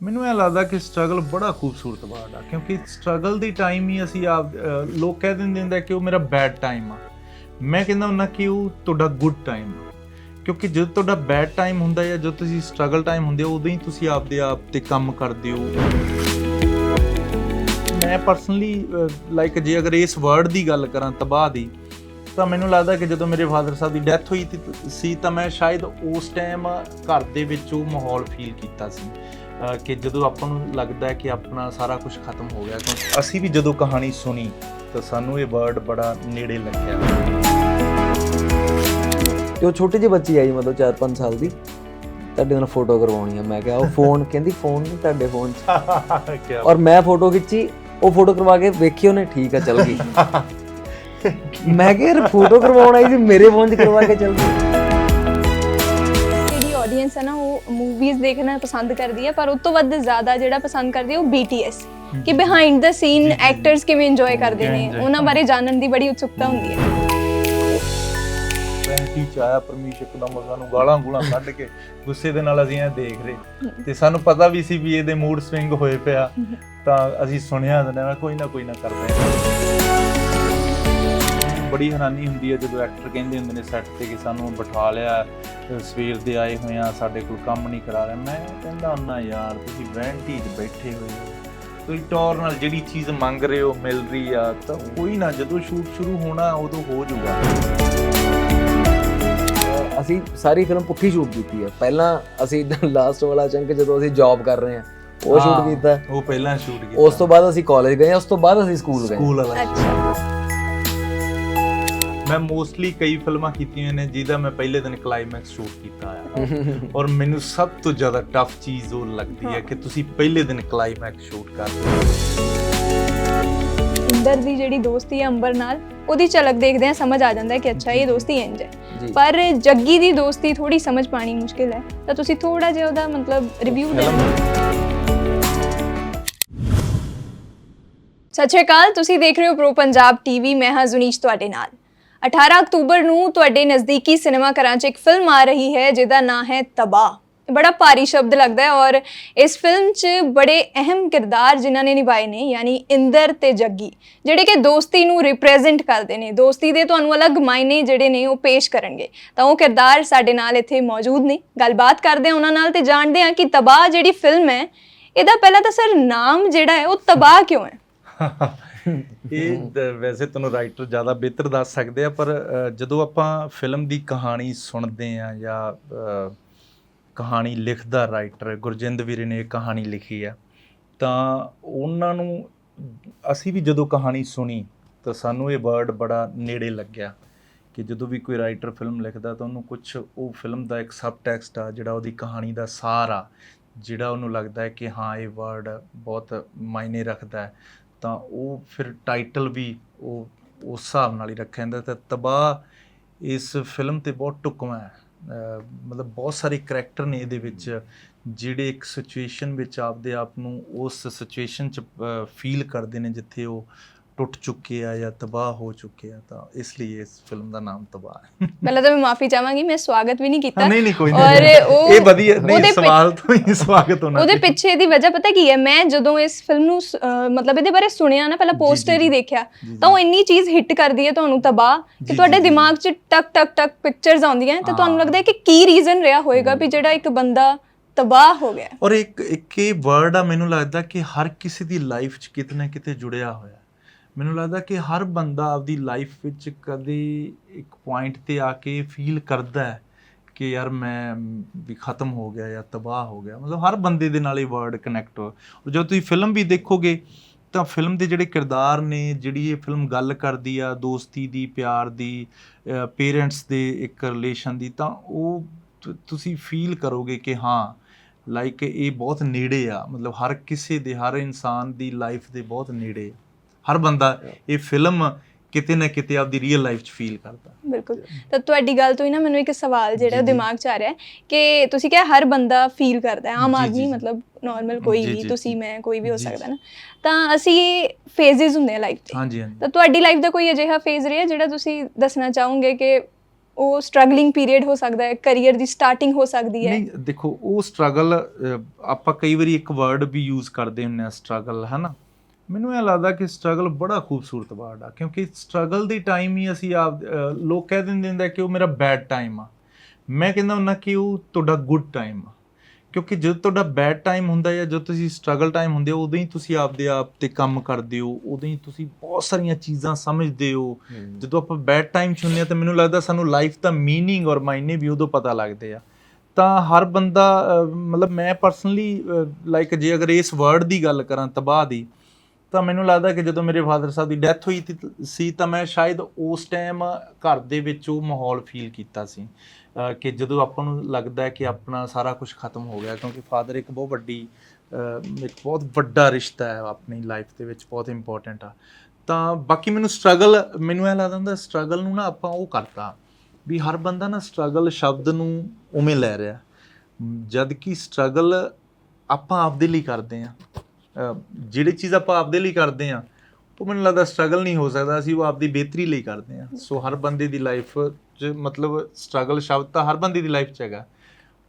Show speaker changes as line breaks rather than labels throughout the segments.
ਮੈਨੂੰ ਇਹ ਲੱਗਦਾ ਕਿ ਸਟਰਗਲ ਬੜਾ ਖੂਬਸੂਰਤ ਵਰਡ ਆ, ਕਿਉਂਕਿ ਸਟਰਗਲ ਦੀ ਟਾਈਮ ਹੀ ਅਸੀਂ ਆਪ ਲੋਕ ਕਹਿ ਦਿੰਦੇ ਹੁੰਦੇ ਕਿ ਉਹ ਮੇਰਾ ਬੈਡ ਟਾਈਮ ਆ। ਮੈਂ ਕਹਿੰਦਾ ਹੁੰਦਾ ਕਿ ਉਹ ਤੁਹਾਡਾ ਗੁੱਡ ਟਾਈਮ ਆ। ਕਿਉਂਕਿ ਜਦੋਂ ਤੁਹਾਡਾ ਬੈਡ ਟਾਈਮ ਹੁੰਦਾ ਹੈ ਜਦੋਂ ਤੁਸੀਂ ਸਟਰਗਲ ਟਾਈਮ ਹੁੰਦੇ ਹੋ ਉਦੋਂ ਹੀ ਤੁਸੀਂ ਆਪਦੇ ਆਪ ਤੇ ਕੰਮ ਕਰਦੇ ਹੋ। ਮੈਂ ਪਰਸਨਲੀ ਲਾਈਕ ਜੇ ਅਗਰ ਇਸ ਵਰਡ ਦੀ ਗੱਲ ਕਰਾਂ ਤਬਾਹ ਦੀ, ਤਾਂ ਮੈਨੂੰ ਲੱਗਦਾ ਕਿ ਜਦੋਂ ਮੇਰੇ ਫਾਦਰ ਸਾਹਿਬ ਦੀ ਡੈਥ ਹੋਈ ਸੀ, ਤਾਂ ਮੈਂ ਸ਼ਾਇਦ ਉਸ ਟਾਈਮ ਘਰ ਦੇ ਵਿੱਚ ਉਹ ਮਾਹੌਲ ਫੀਲ ਕੀਤਾ ਸੀ। ਕਿ ਜਦੋਂ ਆਪਾਂ ਨੂੰ ਲੱਗਦਾ ਹੈ ਕਿ ਆਪਣਾ ਸਾਰਾ ਕੁਝ ਖਤਮ ਹੋ ਗਿਆ ਕਿਉਂਕਿ ਅਸੀਂ ਵੀ ਜਦੋਂ ਕਹਾਣੀ ਸੁਣੀ ਤਾਂ ਸਾਨੂੰ ਇਹ ਵਰਡ ਬੜਾ ਨੇੜੇ ਲੱਗਿਆ।
ਤੇ ਉਹ ਛੋਟੀ ਜਿਹੀ ਬੱਚੀ ਆਈ ਮਤਲਬ 4-5 ਸਾਲ ਦੀ। ਤੁਹਾਡੇ ਨਾਲ ਫੋਟੋ ਕਰਵਾਉਣੀ ਆ ਮੈਂ ਕਿਹਾ ਉਹ ਫੋਨ ਕਹਿੰਦੀ ਫੋਨ ਨਹੀਂ ਤੁਹਾਡੇ ਫੋਨ 'ਚ।
ਕੀ
ਔਰ ਮੈਂ ਫੋਟੋ ਖਿੱਚੀ ਉਹ ਫੋਟੋ ਕਰਵਾ ਕੇ ਵੇਖੀ ਉਹਨੇ ਠੀਕ ਆ ਚੱਲ ਗਈ। ਮੈਂ ਕਿਹਾ ਯਾਰ ਫੋਟੋ ਕਰਵਾਉਣ ਆਈ ਸੀ ਮੇਰੇ ਫੋਨ 'ਚ ਕਰਵਾ ਕੇ ਚੱਲ ਗਈ।
ਆਡੀਅנס ਹੈ ਨਾ ਉਹ ਮੂਵੀਜ਼ ਦੇਖਣਾ ਪਸੰਦ ਕਰਦੀ ਹੈ ਪਰ ਉਸ ਤੋਂ ਵੱਧ ਜ਼ਿਆਦਾ ਜਿਹੜਾ ਪਸੰਦ ਕਰਦੀ ਹੈ ਉਹ BTS ਕਿ ਬਿਹਾਈਂਡ ਦਾ ਸੀਨ ਐਕਟਰਸ ਕਿਵੇਂ ਇੰਜੋਏ ਕਰਦੇ ਨੇ ਉਹਨਾਂ ਬਾਰੇ ਜਾਣਨ ਦੀ ਬੜੀ ਉਤਸੁਕਤਾ ਹੁੰਦੀ ਹੈ।
ਪੈਂਤੀ ਚ ਆਇਆ ਪਰਮੇਸ਼ ਇੱਕਦਮ ਸਾਨੂੰ ਗਾਲਾਂ ਗੂਲਾਂ ਕੱਢ ਕੇ ਗੁੱਸੇ ਦੇ ਨਾਲ ਅਸੀਂ ਇਹ ਦੇਖ ਰਹੇ। ਤੇ ਸਾਨੂੰ ਪਤਾ ਵੀ ਸੀ ਵੀ ਇਹਦੇ ਮੂਡ ਸਵਿੰਗ ਹੋਏ ਪਿਆ। ਤਾਂ ਅਸੀਂ ਸੁਣਿਆ ਤਾਂ ਨਾ ਕੋਈ ਨਾ ਕੋਈ ਨਾ ਕਰਦੇ ਬੜੀ ਹੈਰਾਨੀ ਹੁੰਦੀ ਹੈ ਜਦੋਂ ਐਕਟਰ ਕਹਿੰਦੇ ਹੁੰਦੇ ਨੇ ਸੈੱਟ ਤੇ ਕਿ ਸਾਨੂੰ ਬਿਠਾ ਲਿਆ ਸਵੇਰ ਦੇ ਆਏ ਹੋਏ ਆ ਸਾਡੇ ਕੋਲ ਕੰਮ ਨਹੀਂ ਕਰਾ ਰਿਹਾ। ਮੈਂ ਕਹਿੰਦਾ ਹੁੰਨਾ ਯਾਰ ਤੁਸੀਂ ਵੈਂਟੀ 'ਚ ਬੈਠੇ ਹੋਏ ਹੋ। ਤੁਸੀਂ ਟੌਰ ਨਾਲ ਜਿਹੜੀ ਚੀਜ਼ ਮੰਗ ਰਹੇ ਹੋ ਮਿਲ ਰਹੀ ਆ ਤਾਂ ਕੋਈ ਨਾ ਜਦੋਂ ਸ਼ੂਟ ਸ਼ੁਰੂ ਹੋਣਾ ਉਦੋਂ ਹੋ ਜਾਊਗਾ।
ਅਸੀਂ ਸਾਰੀ ਫਿਲਮ ਪੁੱਠੀ ਸ਼ੂਟ ਕੀਤੀ ਹੈ ਪਹਿਲਾਂ ਅਸੀਂ ਲਾਸਟ ਵਾਲਾ ਚੰਕ ਜਦੋਂ ਅਸੀਂ ਜੌਬ ਕਰ ਰਹੇ ਹਾਂ ਉਹ ਸ਼ੂਟ ਕੀਤਾ।
ਉਹ ਪਹਿਲਾਂ ਸ਼ੂਟ ਕੀਤਾ।
ਉਸ ਤੋਂ ਬਾਅਦ ਅਸੀਂ ਕਾਲਜ ਗਏ ਉਸ ਤੋਂ ਬਾਅਦ ਅਸੀਂ ਸਕੂਲ ਗਏ।
ਸਕੂਲ ਵਾਲਾ
ਅੱਛਾ।
ਮੈਂ ਮੋਸਟਲੀ ਕਈ ਫਿਲਮਾਂ ਕੀਤੀਆਂ ਨੇ ਜਿਹਦਾ ਮੈਂ ਪਹਿਲੇ ਦਿਨ ਕਲਾਈਮੈਕਸ ਸ਼ੂਟ ਕੀਤਾ ਆ। ਔਰ ਮੈਨੂੰ ਸਭ ਤੋਂ ਜ਼ਿਆਦਾ ਟਫ ਚੀਜ਼ ਉਹ ਲੱਗਦੀ ਹੈ ਕਿ ਤੁਸੀਂ ਪਹਿਲੇ ਦਿਨ ਕਲਾਈਮੈਕਸ ਸ਼ੂਟ ਕਰਦੇ ਹੋ।
ਇੰਦਰ ਦੀ ਜਿਹੜੀ ਦੋਸਤੀ ਹੈ ਅੰਬਰ ਨਾਲ ਉਹਦੀ ਝਲਕ ਦੇਖਦੇ ਆ ਸਮਝ ਆ ਜਾਂਦਾ ਹੈ ਕਿ ਅੱਛਾ ਇਹ ਦੋਸਤੀ ਇੰਜ ਹੈ। ਪਰ ਜੱਗੀ ਦੀ ਦੋਸਤੀ ਥੋੜੀ ਸਮਝ ਪਾਣੀ ਮੁਸ਼ਕਿਲ ਹੈ। ਤਾਂ ਤੁਸੀਂ ਥੋੜਾ ਜਿਹਾ ਉਹਦਾ ਮਤਲਬ ਰਿਵਿਊ ਦੇ ਸਤਿ ਸ਼੍ਰੀ ਅਕਾਲ ਤੁਸੀਂ ਦੇਖ ਰਹੇ ਹੋ ਪ੍ਰੋ ਪੰਜਾਬ ਟੀਵੀ ਮੈਂ ਹਾਂ ਜ਼ੁਨੀਸ਼ ਤੁਹਾਡੇ ਨਾਲ। 18 ਅਕਤੂਬਰ ਨੂੰ ਤੁਹਾਡੇ ਨਜ਼ਦੀਕੀ ਸਿਨੇਮਾ ਘਰਾਂ 'ਚ ਇੱਕ ਫਿਲਮ ਆ ਰਹੀ ਹੈ, ਜਿਹਦਾ ਨਾਂ ਹੈ ਤਬਾਹ। ਬੜਾ ਭਾਰੀ ਸ਼ਬਦ ਲੱਗਦਾ ਹੈ ਔਰ ਇਸ ਫਿਲਮ 'ਚ ਬੜੇ ਅਹਿਮ ਕਿਰਦਾਰ ਜਿਨ੍ਹਾਂ ਨੇ ਨਿਭਾਏ ਨੇ, ਯਾਨੀ ਇੰਦਰ ਤੇ ਜੱਗੀ, ਜਿਹੜੇ ਕਿ ਦੋਸਤੀ ਨੂੰ ਰਿਪਰੈਜ਼ੈਂਟ ਕਰਦੇ ਨੇ। ਦੋਸਤੀ ਦੇ ਤੁਹਾਨੂੰ ਅਲੱਗ ਮਾਇਨੇ ਜਿਹੜੇ ਨੇ ਉਹ ਪੇਸ਼ ਕਰਨਗੇ। ਤਾਂ ਉਹ ਕਿਰਦਾਰ ਸਾਡੇ ਨਾਲ ਇੱਥੇ ਮੌਜੂਦ ਨੇ। ਗੱਲਬਾਤ ਕਰਦੇ ਹਾਂ ਉਹਨਾਂ ਨਾਲ ਤੇ ਜਾਣਦੇ ਹਾਂ ਕਿ ਤਬਾਹ ਜਿਹੜੀ ਫਿਲਮ ਹੈ, ਇਹਦਾ ਪਹਿਲਾਂ ਤਾਂ ਸਰ ਨਾਮ ਜਿਹੜਾ ਹੈ, ਉਹ ਤਬਾਹ ਕਿਉਂ ਹੈ?
ਇਹ ਵੈਸੇ ਤੁਹਾਨੂੰ ਰਾਈਟਰ ਜ਼ਿਆਦਾ ਬਿਹਤਰ ਦੱਸ ਸਕਦੇ ਆ, ਪਰ ਜਦੋਂ ਆਪਾਂ ਫਿਲਮ ਦੀ ਕਹਾਣੀ ਸੁਣਦੇ ਆ ਜਾਂ ਕਹਾਣੀ ਲਿਖਦਾ ਰਾਈਟਰ ਗੁਰਜਿੰਦ ਵੀਰੇ ਨੇ ਇਹ ਕਹਾਣੀ ਲਿਖੀ ਆ, ਤਾਂ ਉਹਨਾਂ ਨੂੰ ਅਸੀਂ ਵੀ ਜਦੋਂ ਕਹਾਣੀ ਸੁਣੀ ਤਾਂ ਸਾਨੂੰ ਇਹ ਵਰਡ ਬੜਾ ਨੇੜੇ ਲੱਗਿਆ ਕਿ ਜਦੋਂ ਵੀ ਕੋਈ ਰਾਈਟਰ ਫਿਲਮ ਲਿਖਦਾ ਤਾਂ ਉਹਨੂੰ ਕੁਝ ਉਹ ਫਿਲਮ ਦਾ ਇੱਕ ਸਬ ਟੈਕਸਟ ਆ ਜਿਹੜਾ ਉਹਦੀ ਕਹਾਣੀ ਦਾ ਸਾਰ ਆ, ਜਿਹੜਾ ਉਹਨੂੰ ਲੱਗਦਾ ਹੈ ਕਿ ਹਾਂ, ਇਹ ਵਰਡ ਬਹੁਤ ਮਾਇਨੇ ਰੱਖਦਾ ਹੈ। ਤਾਂ ਉਹ ਫਿਰ ਟਾਈਟਲ ਵੀ ਉਹ, ਉਸ ਹਿਸਾਬ ਨਾਲ ਹੀ ਰੱਖਿਆ ਜਾਂਦਾ ਤਾਂ ਤਬਾਹ ਇਸ ਫਿਲਮ ਤੇ ਬਹੁਤ ਢੁਕਵਾਂ ਹੈ। ਮਤਲਬ ਬਹੁਤ ਸਾਰੇ ਕਰੈਕਟਰ ਨੇ ਇਹਦੇ ਵਿੱਚ ਜਿਹੜੇ ਇੱਕ ਸਿਚੁਏਸ਼ਨ ਵਿੱਚ ਆਪਦੇ ਆਪ ਨੂੰ ਉਸ ਸਿਚੁਏਸ਼ਨ 'ਚ ਫੀਲ ਕਰਦੇ ਨੇ ਜਿੱਥੇ ਉਹ ਟੁੱਟ ਚੁੱਕੇ ਆ ਜਾਂ ਤਬਾਹ ਹੋ ਚੁੱਕੇ ਆ ਤਾਂ ਇਸ ਲਈ ਇਸ ਫਿਲਮ ਦਾ ਨਾਮ ਤਬਾਹ ਹੈ।
ਪਹਿਲਾਂ ਤਾਂ ਮੈਂ ਮਾਫੀ ਚਾਹਾਂਗੀ ਮੈਂ ਸਵਾਗਤ ਵੀ ਨਹੀਂ ਕੀਤਾ।
ਨਹੀਂ ਨਹੀਂ ਕੋਈ
ਔਰ
ਨਹੀਂ
ਉਹ
ਇਹ ਵਧੀਆ ਨਹੀਂ ਸਵਾਲ ਤੋਂ ਹੀ ਸਵਾਗਤ ਹੋਣਾ
ਉਹਦੇ। ਪਿੱਛੇ ਦੀ ਵਜ੍ਹਾ ਪਤਾ ਕੀ ਹੈ ਮੈਂ ਜਦੋਂ ਇਸ ਫਿਲਮ ਨੂੰ ਮਤਲਬ ਇਹਦੇ ਬਾਰੇ ਸੁਣਿਆ ਨਾ ਪਹਿਲਾਂ ਪੋਸਟਰ ਹੀ ਦੇਖਿਆ ਤਾਂ ਉਹ ਇੰਨੀ ਚੀਜ਼ ਹਿੱਟ ਕਰਦੀ ਹੈ ਤੁਹਾਨੂੰ ਤਬਾਹ ਕਿ ਤੁਹਾਡੇ। ਦਿਮਾਗ 'ਚ ਟਕ ਟਕ ਟਕ ਪਿਕਚਰਸ ਆਉਂਦੀਆਂ ਤੇ ਤੁਹਾਨੂੰ। ਲੱਗਦਾ ਹੈ ਕਿ ਕੀ ਰੀਜ਼ਨ ਰਿਹਾ ਹੋਵੇਗਾ ਵੀ ਜਿਹੜਾ ਇੱਕ ਬੰਦਾ ਤਬਾਹ ਹੋ ਗਿਆ?
ਔਰ ਇੱਕ ਇੱਕ ਇਹ ਵਰਡ ਆ ਮੈਨੂੰ ਲੱਗਦਾ ਕਿ ਹਰ ਕਿਸੇ ਦੀ ਲਾਈਫ 'ਚ ਕਿਤੇ ਨਾ ਕਿਤੇ ਜੁੜਿਆ ਹੋਇਆ ਮੈਨੂੰ ਲੱਗਦਾ ਕਿ ਹਰ ਬੰਦਾ ਆਪਦੀ ਲਾਈਫ ਵਿੱਚ ਕਦੇ ਇੱਕ ਪੁਆਇੰਟ ਤੇ ਆ ਕੇ ਫੀਲ ਕਰਦਾ ਹੈ ਕਿ ਯਾਰ ਮੈਂ ਵੀ ਖਤਮ ਹੋ ਗਿਆ ਜਾਂ ਤਬਾਹ ਹੋ ਗਿਆ। ਮਤਲਬ ਹਰ ਬੰਦੇ ਦੇ ਨਾਲ ਇਹ ਵਰਡ ਕਨੈਕਟ ਹੋ। ਜਦੋਂ ਤੁਸੀਂ ਫਿਲਮ ਵੀ ਦੇਖੋਗੇ, ਤਾਂ ਫਿਲਮ ਦੇ ਜਿਹੜੇ ਕਿਰਦਾਰ ਨੇ, ਜਿਹੜੀ ਇਹ ਫਿਲਮ ਗੱਲ ਕਰਦੀ ਆ, ਦੋਸਤੀ ਦੀ, ਪਿਆਰ ਦੀ ਪੇਰੈਂਟਸ ਦੇ ਇੱਕ ਰਿਲੇਸ਼ਨ ਦੀ, ਤਾਂ ਉਹ ਤੁਸੀਂ ਫੀਲ ਕਰੋਗੇ ਕਿ ਹਾਂ ਲਾਈਕ ਇਹ ਬਹੁਤ ਨੇੜੇ ਆ। ਮਤਲਬ ਹਰ ਕਿਸੇ ਦੇ, ਹਰ ਇਨਸਾਨ ਦੀ ਲਾਈਫ ਦੇ ਬਹੁਤ ਨੇੜੇ ਆ। ਹਰ ਬੰਦਾ ਇਹ ਫਿਲਮ ਕਿਤੇ ਨਾ ਕਿਤੇ ਆਪਦੀ ਰੀਅਲ ਲਾਈਫ 'ਚ ਫੀਲ ਕਰਦਾ
ਬਿਲਕੁਲ ਤਾਂ ਤੁਹਾਡੀ ਗੱਲ ਤੋਂ ਹੀ ਨਾ ਮੈਨੂੰ ਇੱਕ ਸਵਾਲ ਜਿਹੜਾ। ਦਿਮਾਗ 'ਚ ਆ ਰਿਹਾ ਹੈ ਕਿ ਤੁਸੀਂ ਕਿਹਾ ਹਰ ਬੰਦਾ ਫੀਲ ਕਰਦਾ ਹੈ ਆਮ ਆਦਮੀ। ਮਤਲਬ ਨਾਰਮਲ ਕੋਈ ਵੀ ਤੁਸੀਂ। ਮੈਂ ਕੋਈ ਵੀ ਹੋ ਸਕਦਾ। ਨਾ ਤਾਂ ਅਸੀਂ ਫੇਜ਼ਸ ਹੁੰਦੇ ਆ ਲਾਈਫ ਦੇ
ਹਾਂਜੀ ਹਾਂਜੀ
ਤਾਂ ਤੁਹਾਡੀ ਲਾਈਫ ਦਾ ਕੋਈ ਅਜਿਹਾ ਫੇਜ਼ ਰਿਹਾ ਜਿਹੜਾ ਤੁਸੀਂ ਦੱਸਣਾ ਚਾਹੋਗੇ ਕਿ ਉਹ ਸਟਰਗਲਿੰਗ ਪੀਰੀਅਡ ਹੋ ਸਕਦਾ ਹੈ ਕੈਰੀਅਰ ਦੀ ਸਟਾਰਟਿੰਗ ਹੋ ਸਕਦੀ ਹੈ
ਨਹੀਂ ਦੇਖੋ ਉਹ ਸਟਰਗਲ ਆਪਾਂ ਕਈ ਵਾਰੀ ਇੱਕ ਵਰਡ ਵੀ ਯੂਜ਼ ਕਰਦੇ ਹੁੰਨੇ ਆ ਸਟਰਗਲ ਹਨਾ ਮੈਨੂੰ ਇਹ ਲੱਗਦਾ ਕਿ ਸਟਰਗਲ ਬੜਾ ਖੂਬਸੂਰਤ ਵਰਡ ਆ ਕਿਉਂਕਿ ਸਟਰਗਲ ਦੀ ਟਾਈਮ ਹੀ ਅਸੀਂ ਆਪ ਅਹ, ਲੋਕ ਕਹਿ ਦਿੰਦੇ ਹੁੰਦੇ ਆ ਕਿ ਉਹ ਮੇਰਾ ਬੈਡ ਟਾਈਮ ਆ ਮੈਂ ਕਹਿੰਦਾ ਹੁੰਦਾ ਕਿ ਉਹ ਤੁਹਾਡਾ ਗੁੱਡ ਟਾਈਮ ਆ ਕਿਉਂਕਿ ਜਦੋਂ ਤੁਹਾਡਾ ਬੈਡ ਟਾਈਮ ਹੁੰਦਾ ਜਾਂ ਜਦੋਂ ਤੁਸੀਂ ਸਟਰਗਲ ਟਾਈਮ ਹੁੰਦੇ ਹੋ ਉਦੋਂ ਹੀ ਤੁਸੀਂ ਆਪਦੇ ਆਪ ਤੇ ਕੰਮ ਕਰਦੇ ਹੋ ਉਦੋਂ ਹੀ ਤੁਸੀਂ ਬਹੁਤ ਸਾਰੀਆਂ ਚੀਜ਼ਾਂ ਸਮਝਦੇ ਹੋ ਜਦੋਂ ਆਪਾਂ ਬੈਡ ਟਾਈਮ ਚ ਹੁੰਦੇ ਆ ਤਾਂ ਮੈਨੂੰ ਲੱਗਦਾ ਸਾਨੂੰ ਲਾਈਫ ਦਾ मीनिंग ਔਰ ਮਾਇਨੇ ਵੀ ਉਦੋਂ ਪਤਾ ਲੱਗਦੇ ਆ ਤਾਂ ਹਰ ਬੰਦਾ ਅਹ, ਮਤਲਬ ਮੈਂ ਪਰਸਨਲੀ ਲਾਈਕ ਜੇ ਅਗਰ ਇਸ ਵਰਡ ਦੀ ਗੱਲ ਕਰਾਂ ਤਬਾਹ ਦੀ ਤਾਂ ਮੈਨੂੰ ਲੱਗਦਾ ਕਿ ਜਦੋਂ ਮੇਰੇ ਫਾਦਰ ਸਾਹਿਬ ਦੀ ਡੈਥ ਹੋਈ ਸੀ ਤਾਂ ਮੈਂ ਸ਼ਾਇਦ ਉਸ ਟਾਈਮ ਘਰ ਦੇ ਵਿੱਚ ਉਹ ਮਾਹੌਲ ਫੀਲ ਕੀਤਾ ਸੀ। ਕਿ ਜਦੋਂ ਆਪਾਂ ਨੂੰ ਲੱਗਦਾ ਹੈ ਕਿ ਆਪਣਾ ਸਾਰਾ ਕੁਝ ਖਤਮ ਹੋ ਗਿਆ ਕਿਉਂਕਿ ਫਾਦਰ ਇੱਕ ਬਹੁਤ ਵੱਡੀ ਇੱਕ ਬਹੁਤ ਵੱਡਾ ਰਿਸ਼ਤਾ ਹੈ ਆਪਣੀ ਲਾਈਫ ਦੇ ਵਿੱਚ ਬਹੁਤ ਇੰਪੋਰਟੈਂਟ ਆ। ਤਾਂ ਬਾਕੀ ਮੈਨੂੰ ਸਟਰਗਲ ਮੈਨੂੰ ਇਹ ਲੱਗਦਾ ਹੁੰਦਾ ਸਟਰਗਲ ਨੂੰ ਨਾ ਆਪਾਂ ਉਹ ਕਰਤਾ ਵੀ ਹਰ ਬੰਦਾ ਨਾ ਸਟਰਗਲ ਸ਼ਬਦ ਨੂੰ ਉਵੇਂ ਲੈ ਰਿਹਾ। ਮ, ਜਦ ਕਿ ਸਟਰਗਲ ਆਪਾਂ ਆਪਦੇ ਲਈ ਕਰਦੇ ਆ ਜਿਹੜੀ ਚੀਜ਼ ਆਪਾਂ ਆਪਦੇ ਲਈ ਕਰਦੇ ਆ ਉਹ ਮੈਨੂੰ ਲੱਗਦਾ ਸਟਰਗਲ ਨਹੀਂ ਹੋ ਸਕਦਾ ਅਸੀਂ ਉਹ ਆਪਦੀ ਬਿਹਤਰੀ ਲਈ ਕਰਦੇ ਆ ਸੋ ਹਰ ਬੰਦੇ ਦੀ ਲਾਈਫ 'ਚ ਮਤਲਬ ਸਟਰਗਲ ਸ਼ਬਦ ਤਾਂ ਹਰ ਬੰਦੇ ਦੀ ਲਾਈਫ 'ਚ ਹੈਗਾ